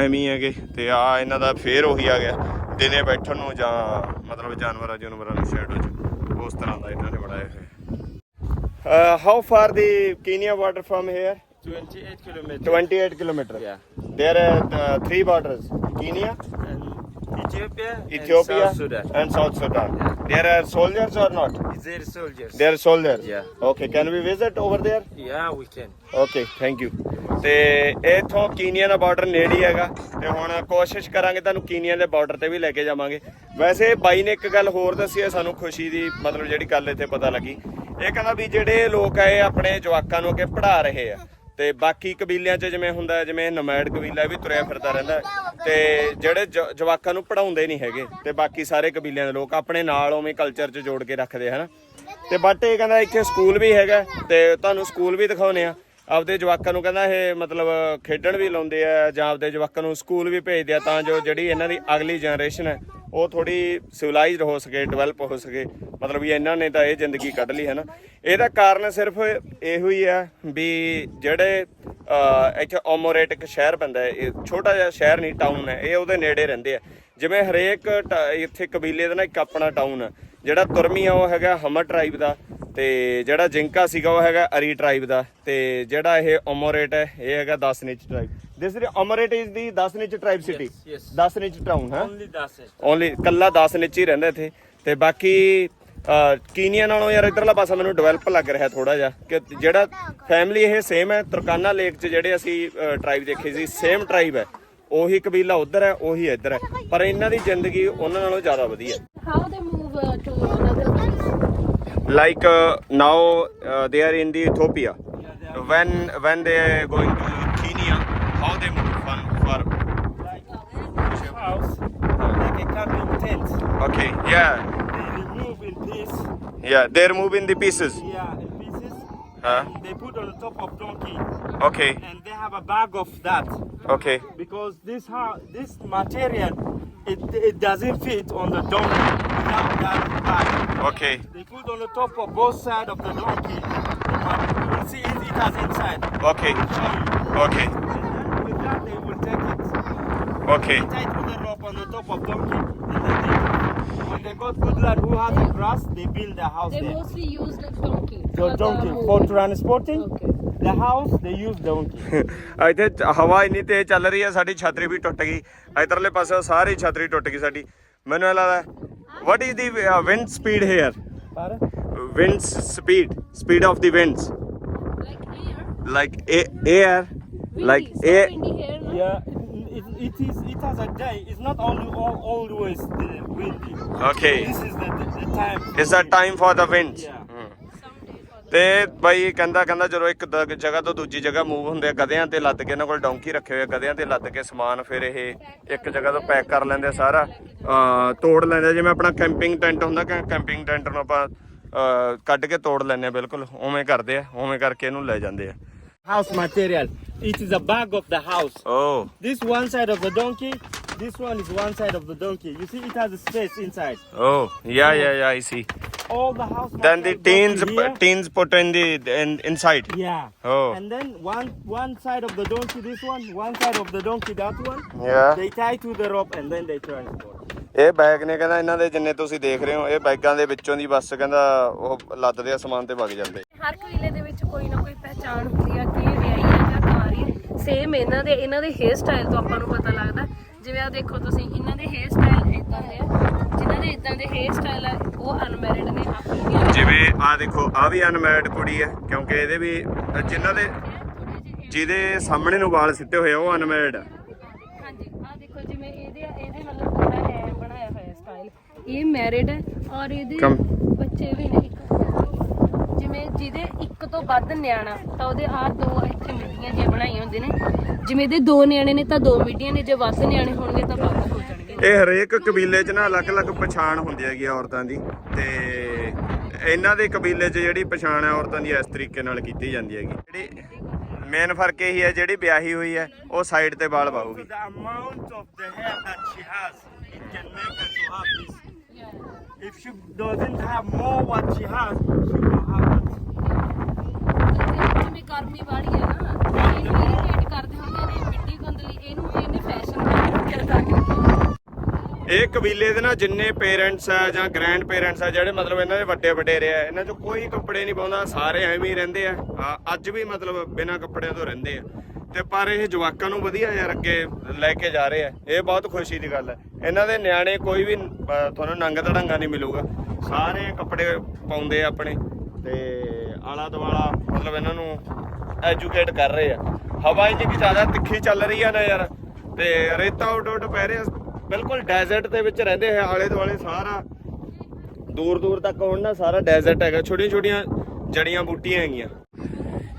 ਐਵੇਂ ਹੀ ਹੈਗੇ ਤੇ ਆ ਇਹਨਾਂ ਦਾ ਫੇਰ ਉਹੀ ਆ ਗਿਆ ਦਿਨੇ ਬੈਠਣ ਨੂੰ ਜਾਂ ਮਤਲਬ ਜਾਨਵਰਾਂ ਜਾਨਵਰਾਂ ਨੂੰ ਸ਼ੈਡੋ ਚ ਉਸ ਤਰ੍ਹਾਂ ਦਾ ਇਹਨਾਂ ਨੇ ਬਣਾਇਆ ਹੋਇਆ how far the Kenya border from here 28 kilometers. 28 kilometer Yeah. there are uh, three borders Kenya And Ethiopia, Ethiopia and South Sudan. and South Sudan there are soldiers or not They're soldiers. they are soldiers Yeah. okay can we visit over there Yeah, we can. Okay thank you ਤੇ ਇਥੋਂ ਕੀਨੀਆ ਦਾ border ਨੇੜੇ ਹੀ ਹੈਗਾ ਤੇ ਹੁਣ ਕੋਸ਼ਿਸ਼ ਕਰਾਂਗੇ ਤੁਹਾਨੂੰ ਕੀਨੀਆ ਦੇ ਬਾਰਡਰ ਤੇ ਵੀ ਲੈ ਕੇ ਜਾਵਾਂਗੇ। ਵੈਸੇ ਬਾਈ ਨੇ ਇੱਕ ਗੱਲ ਹੋਰ ਦੱਸੀ ਹੈ ਸਾਨੂੰ ਖੁਸ਼ੀ ਦੀ ਮਤਲਬ ਜਿਹੜੀ ਗੱਲ ਇੱਥੇ ਪਤਾ ਲੱਗੀ। ਇਹ ਕਹਿੰਦਾ ਵੀ ਜਿਹੜੇ ਲੋਕ ਆ ਆਪਣੇ ਜਵਾਕਾਂ ਨੂੰ ਅੱਗੇ ਪੜ੍ਹਾ ਰਹੇ ਆ ਤੇ ਬਾਕੀ ਕਬੀਲਿਆਂ 'ਚ ਜਿਵੇਂ ਹੁੰਦਾ ਜਿਵੇਂ ਨਮੈਡ ਕਬੀਲਾ ਵੀ ਤੁਰਿਆ ਫਿਰਦਾ ਰਹਿੰਦਾ ਹੈ, ਤੇ ਜਿਹੜੇ ਜ- ਜਵਾਕਾਂ ਨੂੰ ਪੜਾਉਂਦੇ ਨਹੀਂ ਹੈਗੇ ਤੇ ਬਾਕੀ ਸਾਰੇ ਕਬੀਲਿਆਂ ਦੇ ਲੋਕ ਆਪਣੇ ਨਾਲ ਉਵੇਂ ਕਲਚਰ 'ਚ ਜੋੜ ਕੇ ਰੱਖਦੇ ਹਨ। ਤੇ ਬਟ ਇਹ ਕਹਿੰਦਾ ਇੱਥੇ ਸਕੂਲ ਵੀ ਹੈਗਾ ਤੇ ਤੁਹਾਨੂੰ ਸਕੂਲ ਵੀ ਦਿਖਾਉਨੇ ਆ। ਆਪਦੇ ਜਵਾਕਾਂ ਨੂੰ ਕਹਿੰਦਾ ਇਹ ਮਤਲਬ ਖੇਡਣ ਵੀ ਲਾਉਂਦੇ ਆ ਜਾਂ ਆਪਦੇ ਜਵਾਕਾਂ ਨੂੰ ਸਕੂਲ ਵੀ ਭੇਜਦੇ ਆ ਤਾਂ ਜੋ ਜਿਹੜੀ ਇਹਨਾਂ ਦੀ ਅਗਲੀ ਜਨਰੇਸ਼ਨ ਹੈ ਉਹ ਥੋੜੀ ਸਿਵਲਾਈਜ਼ਡ ਹੋ ਸਕੇ ਡਿਵੈਲਪ ਹੋ ਸਕੇ। ਮਤਲਬ ਵੀ ਇਹਨਾਂ ਨੇ ਤਾਂ ਇਹ ਜ਼ਿੰਦਗੀ ਕੱਢ ਲਈ ਹੈ ਨਾ। ਇਹਦਾ ਕਾਰਨ ਸਿਰਫ ਇਹੋ ਹੀ ਆ ਵੀ ਜਿਹੜੇ ਅਹ, ਇੱਥੇ ਓਮੋਰੇਟ ਇੱਕ ਸ਼ਹਿਰ ਪੈਂਦਾ ਹੈ। ਇਹ ਛੋਟਾ ਜਿਹਾ ਸ਼ਹਿਰ ਨਹੀਂ ਟਾਊਨ ਹੈ। ਇਹ ਉਹਦੇ ਨੇੜੇ ਰਹਿੰਦੇ ਆ। ਜਿਵੇਂ ਹਰੇਕ ਟ- ਇੱਥੇ ਕਬੀਲੇ ਦਾ ਨਾ ਇੱਕ ਆਪਣਾ ਟਾਊਨ ਹੈ। ਜਿਹੜਾ ਤੁਰਮੀ ਆ ਉਹ ਹੈਗਾ ਹਮਰ ਟ੍ਰਾਈਬ ਦਾ ਤੇ ਜਿਹੜਾ ਜਿੰਕਾ ਸੀਗਾ ਉਹ ਹੈਗਾ ਅਰੀ ਟ੍ਰਾਈਬ ਦਾ ਤੇ ਜਿਹੜਾ ਇਹ ਓਮੋਰੇਟ ਹੈ ਇਹ ਹੈਗਾ Dasanech tribe this is Omorate is the Dasanech tribe city Yes, yes. Dasanech town ਹੈ? That's it. ਓਨਲੀ ਕੱਲਾ 10 ਨਿਚ ਹੀ ਰਹਿੰਦਾ ਇੱਥੇ। ਤੇ ਬਾਕੀ ਕੀਨੀਆ ਨਾਲੋਂ ਯਾਰ ਇਧਰਲਾ ਪਾਸਾ ਮੈਨੂੰ ਡਿਵੈਲਪ ਲੱਗ ਰਿਹਾ ਥੋੜਾ ਜਿਹਾ ਕਿ ਜਿਹੜਾ ਫੈਮਿਲੀ ਇਹ ਸੇਮ ਹੈ ਤੁਰਕਾਨਾ ਲੇਕ 'ਚ ਜਿਹੜੇ ਅਸੀਂ ਟ੍ਰਾਈਬ ਦੇਖੇ ਸੀ ਸੇਮ ਟ੍ਰਾਈਬ ਹੈ। ਉਹੀ ਕਬੀਲਾ ਉਧਰ ਹੈ ਉਹੀ ਇੱਧਰ ਹੈ ਪਰ ਇਹਨਾਂ ਦੀ ਜ਼ਿੰਦਗੀ ਉਹਨਾਂ ਨਾਲੋਂ ਜ਼ਿਆਦਾ ਵਧੀਆ How they move uh, to another place? like uh, now uh, they are in the Ethiopia. When when they are going to Kenya, how they move from for House, like a camping tent. okay yeah They remove in this, yeah they're moving the pieces. yeah, in pieces. Huh? And they put on the top of donkey, Okay and they have a bag of that okay because this how this material it, it doesn't fit on the donkey without that bag. okay They put on the top of both sides of the donkey. You will see it, it has inside. okay I'll show you. okay And with that they will take it. okay Tie it with a rope on the top of donkey, and then they, when they got good land who has the grass, they build a house They there. mostly use the donkey. The donkey move. for transporting. Okay. The house they use donkey. ਇੱਥੇ ਚ- ਹਵਾ ਇੰਨੀ ਤੇਜ਼ ਚੱਲ ਰਹੀ ਹੈ ਸਾਡੀ ਛਤਰੀ ਵੀ ਟੁੱਟ ਗਈ ਇਧਰਲੇ ਪਾਸੇ ਸਾਰੀ ਛਤਰੀ ਟੁੱਟ ਗਈ ਸਾਡੀ ਮੈਨੂੰ ਇਹ ਲੱਗਦਾ what is the wind speed here Pardon? Wind speed speed of the winds Like here. so windy here, no? Yeah, it, it is. It has a day. It's not only all, always the windy. okay This is the, the, the time. is that time for the winds Yeah. ਤੇ ਬਾਈ ਕਹਿੰਦਾ ਕਹਿੰਦਾ ਜਦੋਂ ਇੱਕ ਦ- ਜਗ੍ਹਾ ਤੋਂ ਦੂਜੀ ਜਗ੍ਹਾ move ਹੁੰਦੇ ਆ ਗਧਿਆਂ ਤੇ ਲੱਦ ਕੇ ਇਹਨਾਂ ਕੋਲ ਡੌਂਕੀ ਰੱਖੇ ਹੋਏ ਆ ਗਧਿਆਂ ਤੇ ਲੱਦ ਕੇ ਸਮਾਨ ਫਿਰ ਇਹ ਇੱਕ ਜਗ੍ਹਾ ਤੋਂ ਪੈਕ ਕਰ ਲੈਂਦੇ ਆ ਸਾਰਾ ਅਹ ਤੋੜ ਲੈਂਦੇ ਆ, ਜਿਵੇਂ ਆਪਣਾ ਕੈਂਪਿੰਗ ਟੈਂਟ ਹੁੰਦਾ ਕਿ ਕੈਂਪਿੰਗ ਟੈਂਟ ਨੂੰ ਆਪਾਂ ਅਹ ਕੱਢ ਕੇ ਤੋੜ ਲੈਂਦੇ ਆ ਬਿਲਕੁਲ ਉਵੇਂ ਕਰਦੇ ਆ ਉਵੇਂ ਕਰਕੇ ਇਹਨੂੰ ਲੈ ਜਾਂਦੇ ਆ House material. It is a bag of the house. O This one side of the donkey. This one is one side of the donkey. You see, it has a space inside. Oh yeah yeah yeah I see All the house. then the teens here. teens put in the in, inside Yeah. Oh. And then one one side of the donkey, this one, one side of the donkey, that one. yeah They tie to the rope and then they transport. ਇਹ bag ਨੇ ਕਹਿੰਦਾ ਇਹਨਾਂ ਦੇ ਜਿੰਨੇ ਤੁਸੀਂ ਦੇਖ ਰਹੇ ਹੋ ਇਹ ਬੈਗਾਂ ਦੇ ਵਿੱਚੋਂ ਦੀ ਬੱਸ ਕਹਿੰਦਾ ਉਹ ਲੱਦਦੇ ਆ ਸਮਾਨ ਤੇ ਵਗ ਜਾਂਦੇ ਹਰ ਕਬੀਲੇ ਦੇ ਵਿੱਚ ਕੋਈ ਨਾ ਕੋਈ ਪਹਿਚਾਣ ਹੁੰਦੀ ਆ ਕਿ ਇਹ ਵਿਆਹੀ ਆ ਜਾਂ ਕੁਆਰੀ ਸੇਮ ਇਹਨਾਂ ਦੇ ਇਹਨਾਂ ਦੇ ਹੇਅਰ ਸਟਾਈਲ ਤੋਂ ਆਪਾਂ ਨੂੰ ਪਤਾ ਲੱਗਦਾ ਜਿਵੇਂ ਆ ਦੇਖੋ ਤੁਸੀਂ ਇਹਨਾਂ ਦੇ ਹੇਅਰ ਸਟਾਈਲ ਇਦਾਂ ਦੇ ਆ। ਜਿਨ੍ਹਾਂ ਦੇ ਇਦਾਂ ਦੇ ਹੇਅਰ ਸਟਾਈਲ ਆ ਉਹ ਅਨਮੈਰਿਡ ਨੇ ਆਪਣੀਆਂ ਜਿਵੇਂ ਆ ਦੇਖੋ ਆ ਵੀ ਅਨਮੈਰਿਡ ਕੁੜੀ ਹੈ ਕਿਉਂਕਿ ਇਹਦੇ ਵੀ ਜਿਨ੍ਹਾਂ ਦੇ ਜਿਹਦੇ ਸਾਹਮਣੇ ਨੂੰ ਵਾਲ ਸਿੱਟੇ ਹੋਏ ਆ ਉਹ ਅਨਮੈਰਿਡ ਆ। ਹਾਂਜੀ ਆ ਦੇਖੋ ਜਿਵੇਂ ਇਹਦੇ ਇਹਦੇ ਮਤਲਬ ਪੂਰਾ ਹੈ ਬਣਾਇਆ ਹੋਇਆ ਸਟਾਈਲ ਇਹ ਮੈਰਿਡ ਹੈ ਔਰ ਇਹਦੇ। ਬੱਚੇ ਵੀ ਨੇ ਇੱਕ ਜਿਵੇਂ ਜਿਹਦੇ ਇੱਕ ਤੋਂ ਵੱਧ ਨਿਆਣਾ ਤਾਂ ਉਹਦੇ ਆ ਦੋ ਇੱਥੇ ਮਿੱਡੀਆਂ ਜਿਹੀਆਂ ਬਣਾਈਆਂ ਹੁੰਦੀਆਂ ਨੇ। ਜਿਵੇਂ ਇਹਦੇ ਦੋ ਨਿਆਣੇ ਨੇ ਤਾਂ ਦੋ ਮਿੱਡੀਆਂ ਨੇ ਜੇ ਵੱਧ ਨਿਆਣੇ ਹੋਣਗੇ ਤਾਂ ਵੱਧ ਹੋ ਜਾਣਗੇ। ਇਹ ਹਰੇਕ ਕਬੀਲੇ 'ਚ ਨਾ ਅਲੱਗ-ਅਲੱਗ ਪਛਾਣ ਹੁੰਦੀ ਹੈਗੀ ਆ ਔਰਤਾਂ ਦੀ ਤੇ ਇਹਨਾਂ ਦੇ ਕਬੀਲੇ 'ਚ ਜਿਹੜੀ ਪਛਾਣ ਹੈ ਔਰਤਾਂ ਦੀ ਇਸ ਤਰੀਕੇ ਨਾਲ ਕੀਤੀ ਜਾਂਦੀ ਹੈਗੀ। ਜਿਹੜੀ ਮੇਨ ਫ਼ਰਕ ਇਹੀ ਹੈ ਜਿਹੜੀ ਵਿਆਹੀ ਹੋਈ ਹੈ ਉਹ ਸਾਈਡ ਤੇ ਵਾਲ ਪਾਊਗੀ The amount of the hair that she has, it can make her to have this. If she doesn't have more what she has, she will have it. ਗਰਮੀ ਵਾਲੀ ਹੈ ਨਾ ਇਹਨੂੰ ਇਰੀਟੇਟ ਕਰਦੇ ਹੁੰਦੇ ਨੇ ਮਿੱਟੀ ਗੰਦਲੀ ਇਹਨੂੰ ਇਹਨੇ ਫੈਸ਼ਨ ਇਹ ਕਬੀਲੇ ਦੇ ਨਾ ਜਿੰਨੇ ਪੇਰੈਂਟਸ ਆ ਜਾਂ ਗ੍ਰੈਂਡ ਪੇਰੈਂਟਸ ਆ ਜਿਹੜੇ ਮਤਲਬ ਇਹਨਾਂ ਦੇ ਵੱਡੇ ਵਡੇਰੇ ਆ ਇਹਨਾਂ 'ਚ ਕੋਈ ਕੱਪੜੇ ਨਹੀਂ ਪਾਉਂਦਾ ਸਾਰੇ ਐਵੇਂ ਹੀ ਰਹਿੰਦੇ ਆ। ਆ, ਅੱਜ ਵੀ ਮਤਲਬ ਬਿਨਾਂ ਕੱਪੜਿਆਂ ਤੋਂ ਰਹਿੰਦੇ ਆ। ਤੇ ਪਰ ਇਹ ਜਵਾਕਾਂ ਨੂੰ ਵਧੀਆ ਯਾਰ ਅੱਗੇ ਲੈ ਕੇ ਜਾ ਰਹੇ ਆ। ਇਹ ਬਹੁਤ ਖੁਸ਼ੀ ਦੀ ਗੱਲ ਹੈ ਇਹਨਾਂ ਦੇ ਨਿਆਣੇ ਕੋਈ ਵੀ ਅ, ਤੁਹਾਨੂੰ ਨੰਗ ਤੜੰਗਾ ਨਹੀਂ ਮਿਲੂਗਾ। ਸਾਰੇ ਕੱਪੜੇ ਪਾਉਂਦੇ ਆ ਆਪਣੇ। ਤੇ ਆਲਾ ਦੁਆਲਾ ਮਤਲਬ ਇਹਨਾਂ ਨੂੰ ਐਜੂਕੇਟ ਕਰ ਰਹੇ ਆ। ਹਵਾ ਇੰਨੀ ਕਿ ਜ਼ਿਆਦਾ ਤਿੱਖੀ ਚੱਲ ਰਹੀ ਆ ਨਾ ਯਾਰ, ਤੇ ਰੇਤਾ ਉੱਡ ਉੱਡ ਪੈ ਰਿਹਾ। ਬਿਲਕੁਲ ਡੈਜ਼ਰਟ ਦੇ ਵਿੱਚ ਰਹਿੰਦੇ ਹੈ ਆਲੇ ਦੁਆਲੇ ਸਾਰਾ। ਦੂਰ ਦੂਰ ਤੱਕ ਹੁਣ ਨਾ ਸਾਰਾ ਡੈਜ਼ਰਟ ਹੈਗਾ, ਛੋਟੀਆਂ ਛੋਟੀਆਂ ਜੜੀਆਂ ਬੂਟੀਆਂ ਹੈਗੀਆਂ।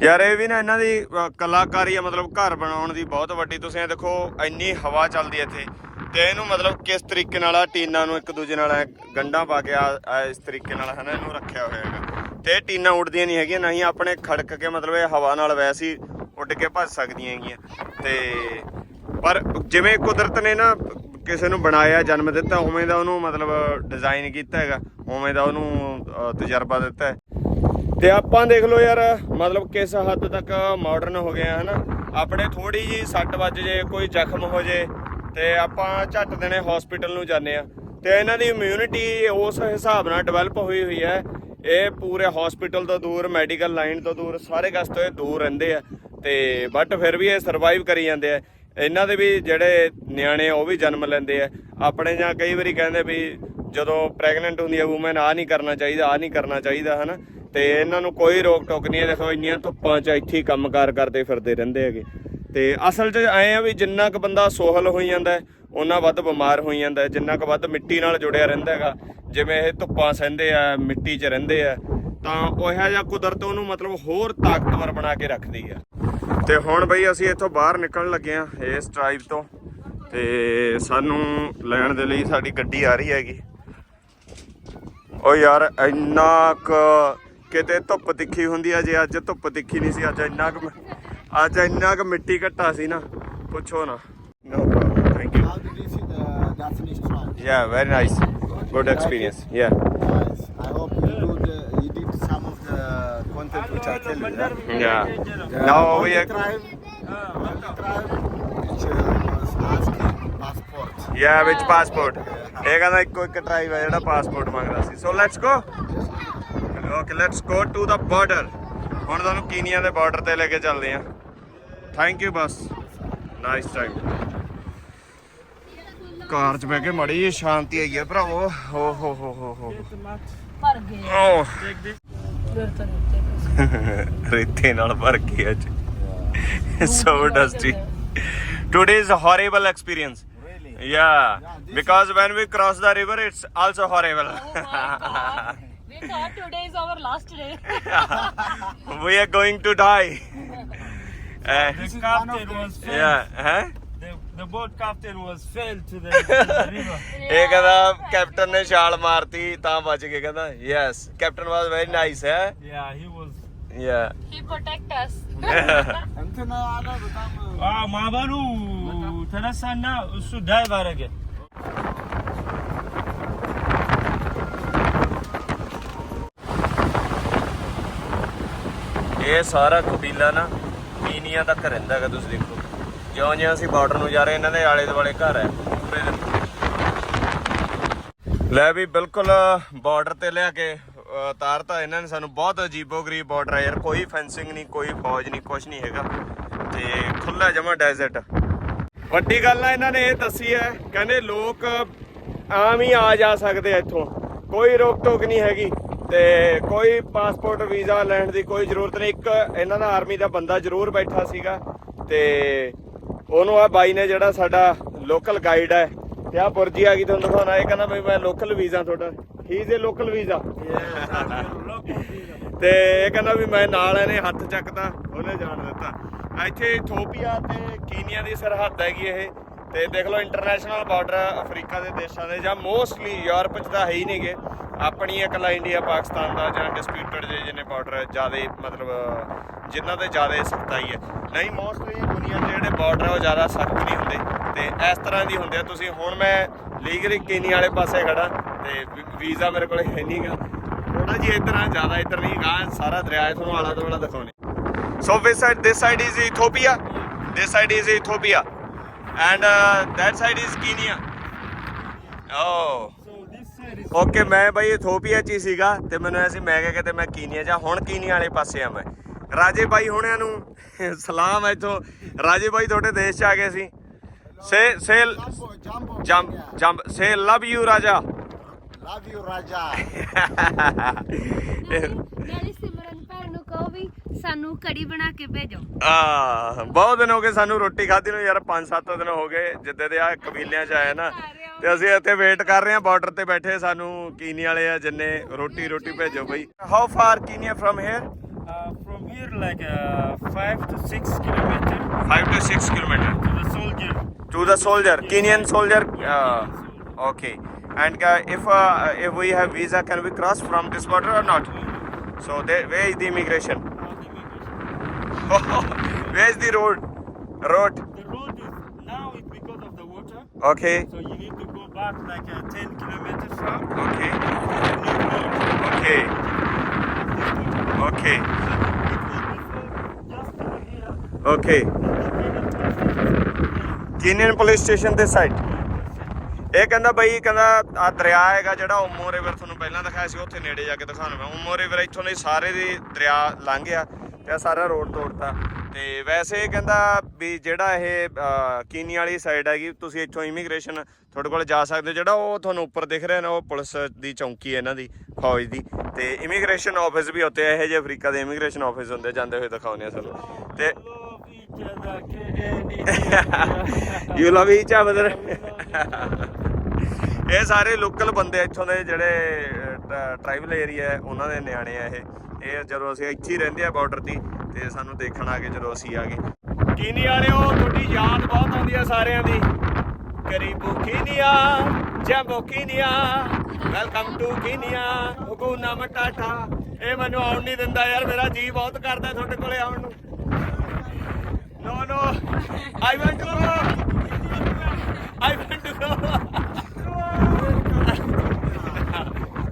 ਯਾਰ ਇਹ ਵੀ ਨਾ ਇਹਨਾਂ ਦੀ ਕਲਾਕਾਰੀ ਆ, ਮਤਲਬ ਘਰ ਬਣਾਉਣ ਦੀ ਬਹੁਤ ਵੱਡੀ। ਤੁਸੀਂ ਇਹ ਦੇਖੋ, ਇੰਨੀ ਹਵਾ ਚੱਲਦੀ ਹੈ ਇੱਥੇ। ਤੇ ਇਹਨੂੰ ਮਤਲਬ ਕਿਸ ਤਰੀਕੇ ਨਾਲ ਆ ਟੀਨਾਂ ਨੂੰ ਇੱਕ ਦੂਜੇ ਨਾਲ ਐ ਗੰਢਾਂ ਪਾ ਕੇ ਆ ਆ ਇਸ ਤਰੀਕੇ ਨਾਲ ਹਨਾ ਇਹਨੂੰ ਰੱਖਿਆ ਹੋਇਆ ਹੈਗਾ। ਤੇ ਇਹ ਟੀਨਾਂ ਉੱਡਦੀਆਂ ਨਹੀਂ ਹੈਗੀਆਂ, ਨਾ ਹੀ ਆਪਣੇ ਖੜਕ ਕੇ ਮਤਲਬ ਇਹ ਹਵਾ ਨਾਲ ਵੈਸੇ ਹੀ ਉੱਡ ਕੇ ਭੱਜ ਸਕਦੀਆਂ ਹੈਗੀਆਂ। ਤੇ ਪਰ ਜਿਵੇਂ ਕੁਦਰਤ ਨੇ ਨਾ ਕਿਸੇ ਨੂੰ ਬਣਾਇਆ, ਜਨਮ ਦਿੱਤਾ, ਉਵੇਂ ਦਾ ਉਹਨੂੰ ਮਤਲਬ ਡਿਜ਼ਾਈਨ ਕੀਤਾ ਹੈਗਾ, ਉਵੇਂ ਦਾ ਉਹਨੂੰ ਤਜਰਬਾ ਦਿੱਤਾ ਹੈ। ਤੇ ਆਪਾਂ ਦੇਖ ਲਓ ਯਾਰ, ਮਤਲਬ ਕਿਸ ਹੱਦ ਤੱਕ ਮਾਡਰਨ ਹੋ ਗਏ ਆ, ਹਨਾ? ਆਪਣੇ ਥੋੜੀ ਜੀ ਸੱਟ ਵੱਜ ਜੇ, ਕੋਈ ਜ਼ਖਮ ਹੋ ਜੇ, ਤੇ ਆਪਾਂ ਝੱਟ ਦੇਣੇ ਹਸਪੀਟਲ ਨੂੰ ਜਾਂਦੇ ਆ। ਤੇ ਇਹਨਾਂ ਦੀ ਇਮਿਊਨਿਟੀ ਉਸ ਹਿਸਾਬ ਨਾਲ ਡਿਵੈਲਪ ਹੋਈ ਹੋਈ ਹੈ ਇਹ ਪੂਰੇ ਹਸਪੀਟਲ ਤੋਂ ਦੂਰ ਮੈਡੀਕਲ ਲਾਈਨ ਤੋਂ ਦੂਰ, ਸਾਰੇ ਕਸ਼ ਤੋਂ ਇਹ ਦੂਰ ਰਹਿੰਦੇ ਆ। ਤੇ ਬਟ ਫਿਰ ਵੀ ਇਹ ਸਰਵਾਈਵ ਕਰੀ ਜਾਂਦੇ ਆ। ਇਹਨਾਂ ਦੇ ਵੀ ਜਿਹੜੇ ਨਿਆਣੇ ਆ, ਉਹ ਵੀ ਜਨਮ ਲੈਂਦੇ ਆ। ਆਪਣੇ ਜਾਂ ਕਈ ਵਾਰੀ ਕਹਿੰਦੇ ਵੀ ਜਦੋਂ ਪ੍ਰੈਗਨੈਂਟ ਹੁੰਦੀ ਆ ਔਮਨ ਆ ਨਹੀਂ ਕਰਨਾ ਚਾਹੀਦਾ ਆ ਨਹੀਂ ਕਰਨਾ ਚਾਹੀਦਾ, ਹਨਾ? ਤੇ ਇਹਨਾਂ ਨੂੰ ਕੋਈ ਰੋਕ ਟੋਕ ਨਹੀਂ ਹੈ ਦੇਖੋ, ਇੰਨੀਆਂ ਧੁੱਪਾਂ 'ਚ ਇੱਥੇ ਹੀ ਕੰਮਕਾਰ ਕਰਦੇ ਫਿਰਦੇ ਰਹਿੰਦੇ ਹੈਗੇ। ਤੇ ਅਸਲ 'ਚ ਐ ਆ ਵੀ ਜਿੰਨਾ ਕੁ ਬੰਦਾ ਸੋਹਲ ਹੋਈ ਜਾਂਦਾ ਉਹਨਾਂ ਵੱਧ ਬਿਮਾਰ ਹੋਈ ਜਾਂਦਾ, ਜਿੰਨਾ ਕੁ ਵੱਧ ਮਿੱਟੀ ਨਾਲ ਜੁੜਿਆ ਰਹਿੰਦਾ ਹੈਗਾ, ਜਿਵੇਂ ਇਹ ਧੁੱਪਾਂ ਸਹਿੰਦੇ ਆ, ਮਿੱਟੀ 'ਚ ਰਹਿੰਦੇ ਆ, ਤਾਂ ਉਹੋ ਜਿਹਾ ਕੁਦਰਤ ਉਹਨੂੰ ਮਤਲਬ ਹੋਰ ਤਾਕਤਵਰ ਬਣਾ ਕੇ ਰੱਖਦੀ ਆ। ਤੇ ਹੁਣ ਬਈ ਅਸੀਂ ਇੱਥੋਂ ਬਾਹਰ ਨਿਕਲਣ ਲੱਗੇ ਆ, ਇਸ ਟ੍ਰਾਈਬ ਤੋਂ, ਤੇ ਸਾਨੂੰ ਲੈਣ ਦੇ ਲਈ ਸਾਡੀ ਗੱਡੀ ਆ ਰਹੀ ਹੈਗੀ। ਓ ਯਾਰ ਇੰਨਾ ਕੁ ਕਿਤੇ ਧੁੱਪ ਤਿੱਖੀ ਹੁੰਦੀ ਆ, ਜੇ ਅੱਜ ਧੁੱਪ ਤਿੱਖੀ ਨਹੀਂ ਸੀ, ਅੱਜ ਇੰਨਾ ਕੁ ਅੱਜ ਇੰਨਾ ਕੁ ਮਿੱਟੀ ਘੱਟਾ ਸੀ ਨਾ, ਪੁੱਛੋ ਨਾ। No problem thank you How did you see the yeah very nice good experience yeah Nice. I hope you do the, you did some of the content which I tell you. Yeah? ਯਾ ਨਾਓ ਵੀ One tribe, one tribe which uh, was asking passport. ਯਾ ਵਿੱਚ passport ਇਹ ਕਹਿੰਦਾ ਇੱਕੋ ਇੱਕ tribe ਹੈ ਜਿਹੜਾ passport ਮੰਗਦਾ ਸੀ so let's go okay let's go to the border ਹੁਣ ਤੁਹਾਨੂੰ ਕੀਨੀਆ ਦੇ ਬਾਰਡਰ ਤੇ ਲੈ ਕੇ ਚੱਲਦੇ ਆ ਥੈਂਕ ਯੂ ਬਸ ਨਾਈਸ ਟਾਈਮ ਕਾਰ 'ਚ ਬਹਿ ਕੇ ਮੜੀ ਜਿਹੀ ਸ਼ਾਂਤੀ ਆਈ ਹੈ ਭਰਾਵੋ ਹੋ ਹੋ ਹੋ ਹੋ ਹੋ ਭਰ ਗਏ ਓ ਫਿਰ ਤਾਂ ਰੇਤੇ ਰੇਤੇ ਨਾਲ ਭਰ ਕੇ ਅੱਜ so dusty today is a horrible experience yeah because when we cross the river it's also horrible ਵੇਖ We thought today is our last day. we are going to die. Uh, The captain was failed. yeah, huh? The boat captain was fell to the, to the river. ਇਹ ਕਹਿੰਦਾ captain ਨੇ ਛਾਲ ਮਾਰਤੀ ਤਾਂ ਬਚ ਗਏ ਕਹਿੰਦਾ yes captain was very nice ਹੈ Yeah, he was. ਯਾ He protect us. እንትን አለ በጣም Ah, ማዕበሉ ተነሳና እሱ ዳይቭ አደረገ። ਇਹ ਸਾਰਾ ਕਬੀਲਾ ਨਾ ਮੀਨੀਆਂ ਤੱਕ ਰਹਿੰਦਾ ਹੈਗਾ ਤੁਸੀਂ ਦੇਖੋ ਜਿਉਂ ਜਿਉਂ ਅਸੀਂ ਬਾਰਡਰ ਨੂੰ ਜਾ ਰਹੇ ਇਹਨਾਂ ਦੇ ਆਲੇ ਦੁਆਲੇ ਘਰ ਹੈ। ਪੂਰੇ ਦੇ ਲੈ ਵੀ ਬਿਲਕੁਲ ਬਾਰਡਰ ਤੇ ਲਿਆ ਕੇ ਅਹ, ਤਾਰਤਾ ਇਹਨਾਂ ਨੇ ਸਾਨੂੰ ਬਹੁਤ ਅਜੀਬੋ ਗਰੀਬ ਬਾਰਡਰ ਹੈ ਯਾਰ ਕੋਈ ਫੈਂਸਿੰਗ ਨਹੀਂ ਕੋਈ ਫੌਜ ਨਹੀਂ ਕੁਝ ਨਹੀਂ ਹੈਗਾ। ਤੇ ਖੁੱਲਾ ਜਮਾ ਡੈਜ਼ਰਟ ਵੱਡੀ ਗੱਲ ਆ ਇਹਨਾਂ ਨੇ ਇਹ ਦੱਸੀ ਹੈ ਕਹਿੰਦੇ ਲੋਕ ਆਮ ਹੀ ਆ ਜਾ ਸਕਦੇ ਆ ਇੱਥੋਂ। ਕੋਈ ਰੋਕ ਟੋਕ ਨਹੀਂ ਹੈਗੀ ਤੇ ਕੋਈ ਪਾਸਪੋਰਟ ਵੀਜ਼ਾ ਲੈਣ ਦੀ ਕੋਈ ਜ਼ਰੂਰਤ ਨਹੀਂ। ਇੱਕ ਇਹਨਾਂ ਦਾ ਆਰਮੀ ਦਾ ਬੰਦਾ ਜ਼ਰੂਰ ਬੈਠਾ ਸੀਗਾ ਤੇ ਉਹਨੂੰ ਆ ਬਾਈ ਨੇ ਜਿਹੜਾ ਸਾਡਾ ਲੋਕਲ ਗਾਈਡ ਹੈ ਤੇ ਆ ਪੁਰਜੀ ਆ ਗਈ ਤੁਹਾਨੂੰ ਦਿਖਾਉਣਾ। ਇਹ ਕਹਿੰਦਾ ਵੀ ਮੈਂ ਲੋਕਲ ਵੀਜ਼ਾ ਤੁਹਾਡਾ। ਹੀ ਇਜ਼ ਲੋਕਲ ਵੀਜ਼ਾ ਤੇ ਇਹ ਕਹਿੰਦਾ ਵੀ ਮੈਂ ਨਾਲ ਇਹਨੇ ਹੱਥ ਚੱਕਦਾ ਉਹਨੇ ਜਾਣ ਦਿੱਤਾ। ਇੱਥੇ ਇਥੋਪੀਆ ਤੇ ਕੀਨੀਆ ਦੀ ਸਰਹੱਦ ਹੈਗੀ ਇਹ। ਤੇ ਦੇਖ ਲਓ ਇੰਟਰਨੈਸ਼ਨਲ ਬਾਰਡਰ ਅਫਰੀਕਾ ਦੇ ਦੇਸ਼ਾਂ ਦੇ ਜਾਂ ਮੋਸਟਲੀ ਯੂਰਪ ਚ ਤਾਂ ਹੈ ਹੀ ਨਹੀਂਗੇ ਆਪਣੀ ਇਕੱਲਾ ਇੰਡੀਆ ਪਾਕਿਸਤਾਨ ਦਾ ਜਾਂ ਡਿਸਪਿਊਟਡ ਜੇ ਜਿਹਨੇ ਬਾਰਡਰ ਜਿਆਦੇ ਮਤਲਬ ਜਿਨ੍ਹਾਂ ਤੇ ਜਿਆਦੇ ਸਖਤਾਈ ਹੈ। ਨਹੀਂ ਮੋਸਟਲੀ ਦੁਨੀਆ ਦੇ ਜਿਹੜੇ ਬਾਰਡਰ ਉਹ ਜ਼ਿਆਦਾ ਸਖਤ ਨਹੀਂ ਹੁੰਦੇ। ਤੇ ਇਸ ਤਰ੍ਹਾਂ ਦੀ ਹੁੰਦੇ ਆ। ਤੁਸੀਂ ਹੁਣ ਮੈਂ ਲੀਗਲੀ ਕੀਨੀਆ ਵਾਲੇ ਪਾਸੇ ਖੜਾ ਤੇ ਵੀਜ਼ਾ ਮੇਰੇ ਕੋਲ ਹੈ ਨਹੀਂਗਾ ਥੋੜਾ ਜਿਹਾ ਇਧਰ ਆ ਜ਼ਿਆਦਾ ਇਧਰ ਨਹੀਂ ਗਾ ਸਾਰਾ ਦਰਿਆ ਤੁਹਾਨੂੰ ਆਲਾ ਦੁਆਲਾ ਦਿਖਾਉਣੇ So this side, this side is Ethiopia. This side is Ethiopia, and uh, that side is Kenya. Oh. Okay ਮੈਂ ਬਈ ਇਥੋਪੀਆ ਚ ਹੀ ਸੀਗਾ ਤੇ ਮੈਨੂੰ ਐਸੀ ਮੈਂ ਕਿਹਾ ਕਿਤੇ ਮੈਂ ਕੀਨੀਆ ਜਾਂ ਹੁਣ ਕੀਨੀਆ ਵਾਲੇ ਪਾਸੇ ਆ ਮੈਂ। ਰਾਜੇ ਬਾਈ ਹੁਣਿਆਂ ਨੂੰ ਸਲਾਮ ਇਥੋਂ। ਰਾਜੇ ਬਾਈ ਤੁਹਾਡੇ ਦੇਸ਼ ਚ ਆ ਗਏ ਸੀ। ਸੇ ਸੇ ਜੰਮ ਜੰਮ ਸੇ ਲਵ ਯੂ ਰਾਜਾ। ਲਵ ਯੂ ਰਾਜਾ। ਸਾਨੂੰ ਕੜੀ ਬਣਾ ਕੇ ਭੇਜੋ ਆ ਬਹੁਤ ਦਿਨ ਹੋ ਗਏ ਸਾਨੂੰ ਰੋਟੀ ਖਾਧੀ ਨੂੰ ਯਾਰ 5-7 ਦਿਨ ਹੋ ਗਏ ਜਿੱਦੇ ਦੇ ਆ ਕਬੀਲਿਆਂ ਚ ਆਏ ਨਾ ਤੇ ਅਸੀਂ ਇੱਥੇ ਵੇਟ ਕਰ ਰਹੇ ਹਾਂ ਬਾਰਡਰ ਤੇ ਬੈਠੇ ਸਾਨੂੰ ਕੀਨੀ ਵਾਲੇ ਆ ਜਿੰਨੇ ਰੋਟੀ ਰੋਟੀ ਭੇਜੋ ਬਈ how far Kenya from here Uh, from here, like uh, five to six kilometer 5 to 6 kilometer to the soldier. to the soldier Kenyan soldier uh, okay and uh, if uh, if we have visa can we cross from this border or not so there, where is the immigration where is the road road The road is now it's because of the water, okay so you need to go back like uh, 10 kilometers from. okay New road. okay okay okay Kenyan police station this side ਇਹ ਕਹਿੰਦਾ ਬਈ ਕਹਿੰਦਾ ਆ ਦਰਿਆ ਹੈਗਾ ਜਿਹੜਾ ਓਮੋ river ਤੁਹਾਨੂੰ ਪਹਿਲਾਂ ਦਿਖਾਇਆ ਸੀ ਉੱਥੇ ਨੇੜੇ ਜਾ ਕੇ ਦਿਖਾਉਣਾ ਮੈਂ ਓਮੋ ਰਿਵਰ ਇੱਥੋਂ ਦੇ ਸਾਰੇ ਦੇ ਦਰਿਆ ਲੰਘ ਗਿਆ ਤੇ ਸਾਰਾ ਰੋਡ ਤੋੜਤਾ। ਤੇ ਵੈਸੇ ਕਹਿੰਦਾ ਵੀ ਜਿਹੜਾ ਇਹ ਕੀਨੀ ਵਾਲੀ ਸਾਈਡ ਹੈਗੀ ਤੁਸੀਂ ਇੱਥੋਂ ਇਮੀਗ੍ਰੇਸ਼ਨ ਤੁਹਾਡੇ ਕੋਲ ਜਾ ਸਕਦੇ ਹੋ। ਜਿਹੜਾ ਉਹ ਤੁਹਾਨੂੰ ਉੱਪਰ ਦਿਖ ਰਿਹਾ ਨਾ ਉਹ ਪੁਲਿਸ ਦੀ ਚੌਂਕੀ ਹੈ ਇਹਨਾਂ ਦੀ ਫੌਜ ਦੀ। ਤੇ ਇਮੀਗ੍ਰੇਸ਼ਨ ਆਫਿਸ ਵੀ ਉੱਤੇ ਇਹੋ ਜਿਹੇ ਅਫਰੀਕਾ ਦੇ ਇਮੀਗ੍ਰੇਸ਼ਨ ਆਫਿਸ ਹੁੰਦੇ ਜਾਂਦੇ ਹੋਏ ਦਿਖਾਉਂਦੇ ਆ ਤੁਹਾਨੂੰ। ਤੇ. ਯੂ ਲਵ ਈਚ ਅਦਰ ਇਹ ਸਾਰੇ ਲੋਕਲ ਬੰਦੇ ਇੱਥੋਂ ਦੇ ਜਿਹੜੇ ਟ੍ਰਾਈਬਲ ਏਰੀਆ ਹੈ ਉਹਨਾਂ ਦੇ ਨਿਆਣੇ ਆ ਇਹ। ਇਹ ਜਦੋਂ ਅਸੀਂ ਇੱਥੇ ਹੀ ਰਹਿੰਦੇ ਆ ਬਾਰਡਰ ਤੇ ਤੇ ਸਾਨੂੰ ਦੇਖਣ ਆ ਗਏ ਜਦੋਂ ਅਸੀਂ ਆ ਗਏ। ਕੀਨੀ ਵਾਲਿਓ ਤੁਹਾਡੀ ਯਾਦ ਬਹੁਤ ਆਉਂਦੀ ਆ ਸਾਰਿਆਂ ਦੀ। ਕਰੀਬੂ ਕੀਨੀਆ ਜੰਬੋ ਕੀਨੀਆ ਵੈਲਕਮ ਟੂ ਕੀਨੀਆ ਹੁਕੂਨਾ ਮਟਾਟਾ। ਇਹ ਮੈਨੂੰ ਆਉਣ ਨਹੀਂ ਦਿੰਦਾ ਯਾਰ ਮੇਰਾ ਜੀ ਬਹੁਤ ਕਰਦਾ ਤੁਹਾਡੇ ਕੋਲੇ ਆਉਣ ਨੂੰ। No, no. I want to go. I want to go.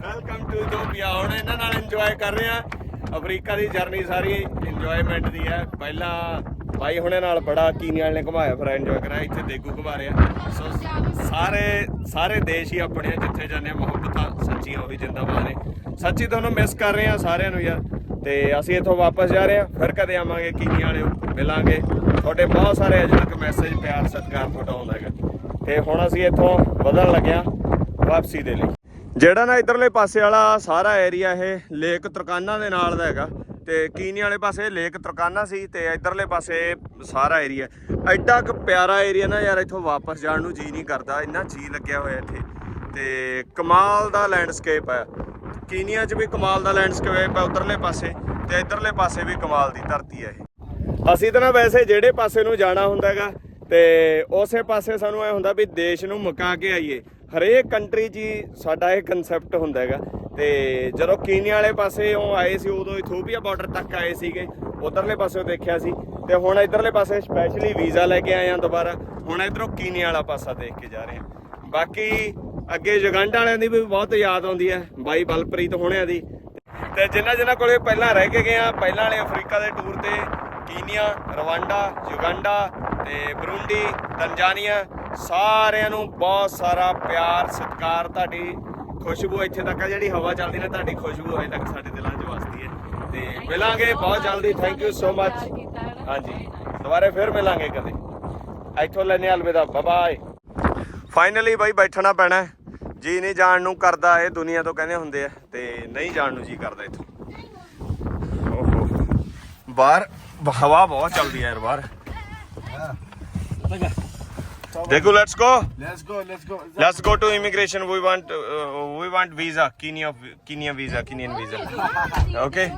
Welcome to Ethiopia ਹੁਣ ਇਹਨਾਂ ਨਾਲ ਇੰਜੋਏ ਕਰ ਰਹੇ ਆ ਅਫਰੀਕਾ ਦੀ ਜਰਨੀ ਸਾਰੀ ਇੰਜੋਇਮੈਂਟ ਦੀ ਹੈ। ਪਹਿਲਾਂ ਬਾਈ ਹੁਣੇ ਨਾਲ ਬੜਾ ਕੀਨੀਆਲ ਨੇ ਘੁਮਾਇਆ ਫਿਰ ਇੰਜੋਏ ਕਰਾਇਆ ਇੱਥੇ ਦੇਗੂ ਘੁਮਾ ਰਿਹਾ। ਸੋ ਸਾਰੇ ਸਾਰੇ ਦੇਸ਼ ਹੀ ਆਪਣੇ ਆ, ਜਿੱਥੇ ਜਾਂਦੇ ਆ ਮੁਹੱਬਤਾਂ ਸੱਚੀਆਂ ਉਹ ਵੀ ਜਿੰਦਾਬਾਦ ਨੇ। ਸੱਚੀ ਤੁਹਾਨੂੰ ਮਿਸ ਕਰ ਰਹੇ ਆ ਸਾਰਿਆਂ ਨੂੰ ਯਾਰ। ਤੇ ਅਸੀਂ ਇੱਥੋਂ ਵਾਪਸ ਜਾ ਰਹੇ ਆ ਫਿਰ ਕਦੇ ਆਵਾਂਗੇ ਕੀਨੀ ਵਾਲਿਓ ਮਿਲਾਂਗੇ। ਤੁਹਾਡੇ ਬਹੁਤ ਸਾਰੇ ਅਜੇ ਤੱਕ ਮੈਸੇਜ ਪਿਆਰ ਸਤਿਕਾਰ ਤੁਹਾਡਾ ਆਉਂਦਾ ਹੈਗਾ। ਤੇ ਹੁਣ ਅਸੀਂ ਇੱਥੋਂ ਵਧਣ ਲੱਗਿਆ ਵਾਪਸੀ ਦੇ ਲਈ। ਜਿਹੜਾ ਨਾ ਇਧਰਲੇ ਪਾਸੇ ਵਾਲਾ ਸਾਰਾ ਏਰੀਆ ਇਹ ਲੇਕ ਤਰਕਾਨਾ ਦੇ ਨਾਲ ਦਾ ਹੈਗਾ ਤੇ ਕੀਨੀ ਵਾਲੇ ਪਾਸੇ ਲੇਕ ਤਰਕਾਨਾ ਸੀ ਤੇ ਇਧਰਲੇ ਪਾਸੇ ਸਾਰਾ ਏਰੀਆ। ਐਡਾ ਕੁ ਪਿਆਰਾ ਏਰੀਆ ਨਾ ਯਾਰ ਇੱਥੋਂ ਵਾਪਸ ਜਾਣ ਨੂੰ ਜੀ ਨਹੀਂ ਕਰਦਾ, ਇੰਨਾ ਜੀ ਲੱਗਿਆ ਹੋਇਆ ਇੱਥੇ। ਤੇ ਕਮਾਲ ਦਾ ਲੈਂਡਸਕੇਪ ਹੈ ਕੀਨੀਆ 'ਚ ਵੀ ਕਮਾਲ ਦਾ ਲੈਂਡਸਕੇਪ ਹੈ ਉਧਰਲੇ ਪਾਸੇ ਤੇ ਇਧਰਲੇ ਪਾਸੇ ਵੀ ਕਮਾਲ ਦੀ ਧਰਤੀ ਹੈ ਇਹ। ਅਸੀਂ ਤਾਂ ਨਾ ਵੈਸੇ ਜਿਹੜੇ ਪਾਸੇ ਨੂੰ ਜਾਣਾ ਹੁੰਦਾ ਹੈਗਾ ਤੇ ਉਸੇ ਪਾਸੇ ਸਾਨੂੰ ਇਹ ਹੁੰਦਾ ਵੀ ਦੇਸ਼ ਨੂੰ ਮੁਕਾ ਕੇ ਆਈਏ। ਹਰੇਕ ਕੰਟਰੀ 'ਚ ਹੀ ਸਾਡਾ ਇਹ ਕਨਸੈਪਟ ਹੁੰਦਾ ਹੈਗਾ। ਤੇ ਜਦੋਂ ਕੀਨੀਆ ਵਾਲੇ ਪਾਸੇ ਉਹ ਆਏ ਸੀ, ਉਦੋਂ ਇਥੋਪੀਆ ਬਾਰਡਰ ਤੱਕ ਆਏ ਸੀਗੇ। ਉਧਰਲੇ ਪਾਸੇ ਦੇਖਿਆ ਸੀ। ਤੇ ਹੁਣ ਇਧਰਲੇ ਪਾਸੇ ਸਪੈਸ਼ਲੀ ਵੀਜ਼ਾ ਲੈ ਕੇ ਆਏ ਆ ਦੁਬਾਰਾ। ਹੁਣ ਇਧਰੋਂ ਕੀਨੀਆ ਵਾਲਾ ਪਾਸਾ ਦੇਖ ਕੇ ਜਾ ਰਹੇ ਆ। ਬਾਕੀ ਅੱਗੇ ਯੁਗੰਡਾ ਵਾਲਿਆਂ ਦੀ ਵੀ ਬਹੁਤ ਯਾਦ ਆਉਂਦੀ ਹੈ, ਬਾਈ ਬਲਪ੍ਰੀਤ ਹੋਣਿਆਂ ਦੀ। ਤੇ ਜਿਨ੍ਹਾਂ ਜਿਨ੍ਹਾਂ ਕੋਲੇ ਪਹਿਲਾਂ ਰਹਿ ਕੇ ਗਏ ਆ, ਪਹਿਲਾਂ ਵਾਲੇ ਅਫਰੀਕਾ ਦੇ ਟੂਰ ਤੇ ਕੀਨੀਆ ਰਵਾਂਡਾ ਯੁਗੰਡਾ ਤੇ ਬਰੂੰਡੀ ਤੰਜਾਨੀਆ ਸਾਰਿਆਂ ਨੂੰ ਬਹੁਤ ਸਾਰਾ ਪਿਆਰ ਸਤਿਕਾਰ ਤੁਹਾਡੀ ਖੁਸ਼ਬੂ ਇੱਥੇ ਤੱਕ ਆ ਜਿਹੜੀ ਹਵਾ ਚੱਲਦੀ ਨਾ ਤੁਹਾਡੀ ਖੁਸ਼ਬੂ ਅਜੇ ਤੱਕ ਸਾਡੇ ਦਿਲਾਂ 'ਚ ਵਸਦੀ ਹੈ। ਤੇ ਮਿਲਾਂਗੇ ਬਹੁਤ ਜਲਦੀ। ਥੈਂਕ ਯੂ ਸੋ ਮਚ ਹਾਂਜੀ। ਦੁਬਾਰੇ ਫਿਰ ਮਿਲਾਂਗੇ ਕਦੇ। ਇੱਥੋਂ ਲੈਣੇ ਅਲਵਿਦਾ। ਬਾਏ ਬਾਏ ਫਾਈਨਲੀ ਬਾਈ ਬੈਠਣਾ ਪੈਣਾ। ਜੀ ਨਹੀਂ ਜਾਣ ਨੂੰ ਕਰਦਾ ਇਹ ਦੁਨੀਆ ਤੋਂ ਕਹਿੰਦੇ ਹੁੰਦੇ ਆ। ਤੇ ਨਹੀਂ ਜਾਣ ਨੂੰ ਜੀ ਕਰਦਾ ਇੱਥੋਂ। ਓਹੋ। ਬਾਹਰ ਹਵਾ ਬਹੁਤ ਚੱਲਦੀ ਹੈ ਯਾਰ ਬਾਹਰ। ਦੇਖੋ let's go Let's go, let's go. Let's go to immigration we want we want visa Kenya Kenya visa Kenyan visa okay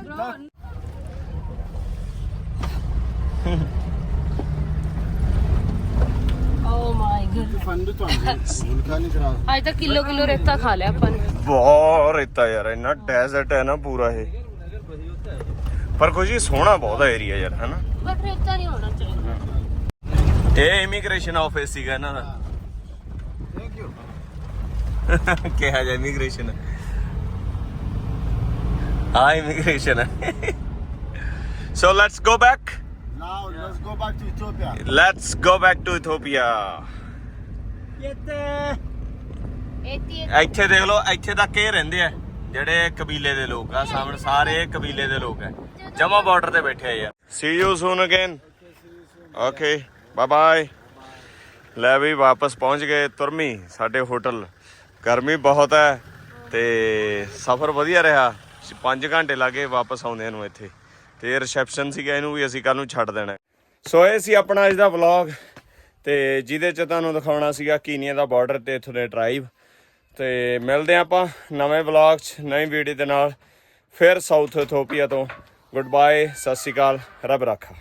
oh my god Fandu to Volcanic rock. ਅੱਜ ਤਾਂ ਕਿਲੋ ਕਿਲੋ ਰੇਤਾ ਖਾ ਲਿਆ ਆਪਾਂ ਨੇ ਬਹੁਤ ਰੇਤਾ ਯਾਰ ਇੰਨਾ ਡੈਜ਼ਰਟ ਹੈ ਨਾ ਪੂਰਾ ਇਹ ਪਰ ਕੁਝ ਹੀ ਸੋਹਣਾ ਬਹੁਤ ਏਰੀਆ ਯਾਰ ਹੈਨਾ ਬਟ ਰੇਤਾ ਨਹੀਂ ਹੋਣਾ ਚਾਹੀਦਾ ਇਹ ਇਮੀਗ੍ਰੇਸ਼ਨ ਆਫਿਸ ਸੀਗਾ ਇਹਨਾਂ ਦਾ। Thank you. ਕਿਹਾ ਜਾ ਇਮੀਗ੍ਰੇਸ਼ਨ ਆ immigration so let's go back Now let's go back to Ethiopia. Let's go back to Ethiopia ਇੱਥੇ ਦੇਖ ਲਓ ਇੱਥੇ ਤੱਕ ਇਹ ਰਹਿੰਦੇ ਆ ਜਿਹੜੇ ਕਬੀਲੇ ਦੇ ਲੋਕ ਆ ਸਾਹਮਣੇ ਸਾਰੇ ਕਬੀਲੇ ਦੇ ਲੋਕ ਆ। ਜਮਾ ਬਾਰਡਰ ਤੇ ਬੈਠੇ ਆ ਯਾਰ। See you soon again okay bye bye ਲੈ ਵੀ ਵਾਪਸ ਪਹੁੰਚ ਗਏ ਤੁਰਮੀ, ਸਾਡੇ ਹੋਟਲ। ਗਰਮੀ ਬਹੁਤ ਹੈ ਤੇ ਸਫ਼ਰ ਵਧੀਆ ਰਿਹਾ। 5 ਘੰਟੇ ਲੱਗੇ ਵਾਪਸ ਆਉਂਦੇ ਨੂੰ ਇੱਥੇ। ਤੇ ਰਿਸੈਪਸ਼ਨ ਸੀਗਾ ਇਹਨੂੰ ਵੀ ਅਸੀਂ ਕੱਲ ਨੂੰ ਛੱਡ ਦੇਣਾ। ਸੋ ਇਹ ਸੀ ਆਪਣਾ ਅੱਜ ਦਾ ਵਲੌਗ ਤੇ ਜਿਹਦੇ ਚ ਤੁਹਾਨੂੰ ਦਿਖਾਉਣਾ ਸੀਗਾ ਕੀਨੀਆ ਦਾ ਬਾਰਡਰ ਤੇ ਇੱਥੋਂ ਦੇ ਟ੍ਰਾਈਬ ਤੇ ਮਿਲਦੇ ਹਾਂ ਆਪਾਂ ਨਵੇਂ ਵਲੌਗ 'ਚ, ਨਵੀਂ ਵੀਡੀਓ ਦੇ ਨਾਲ। ਫਿਰ ਸਾਊਥ ਇਥੋਪੀਆ ਤੋਂ। ਗੁੱਡ ਬਾਏ ਸਤਿ ਸ਼੍ਰੀ ਅਕਾਲ, ਰੱਬ ਰਾਖਾ।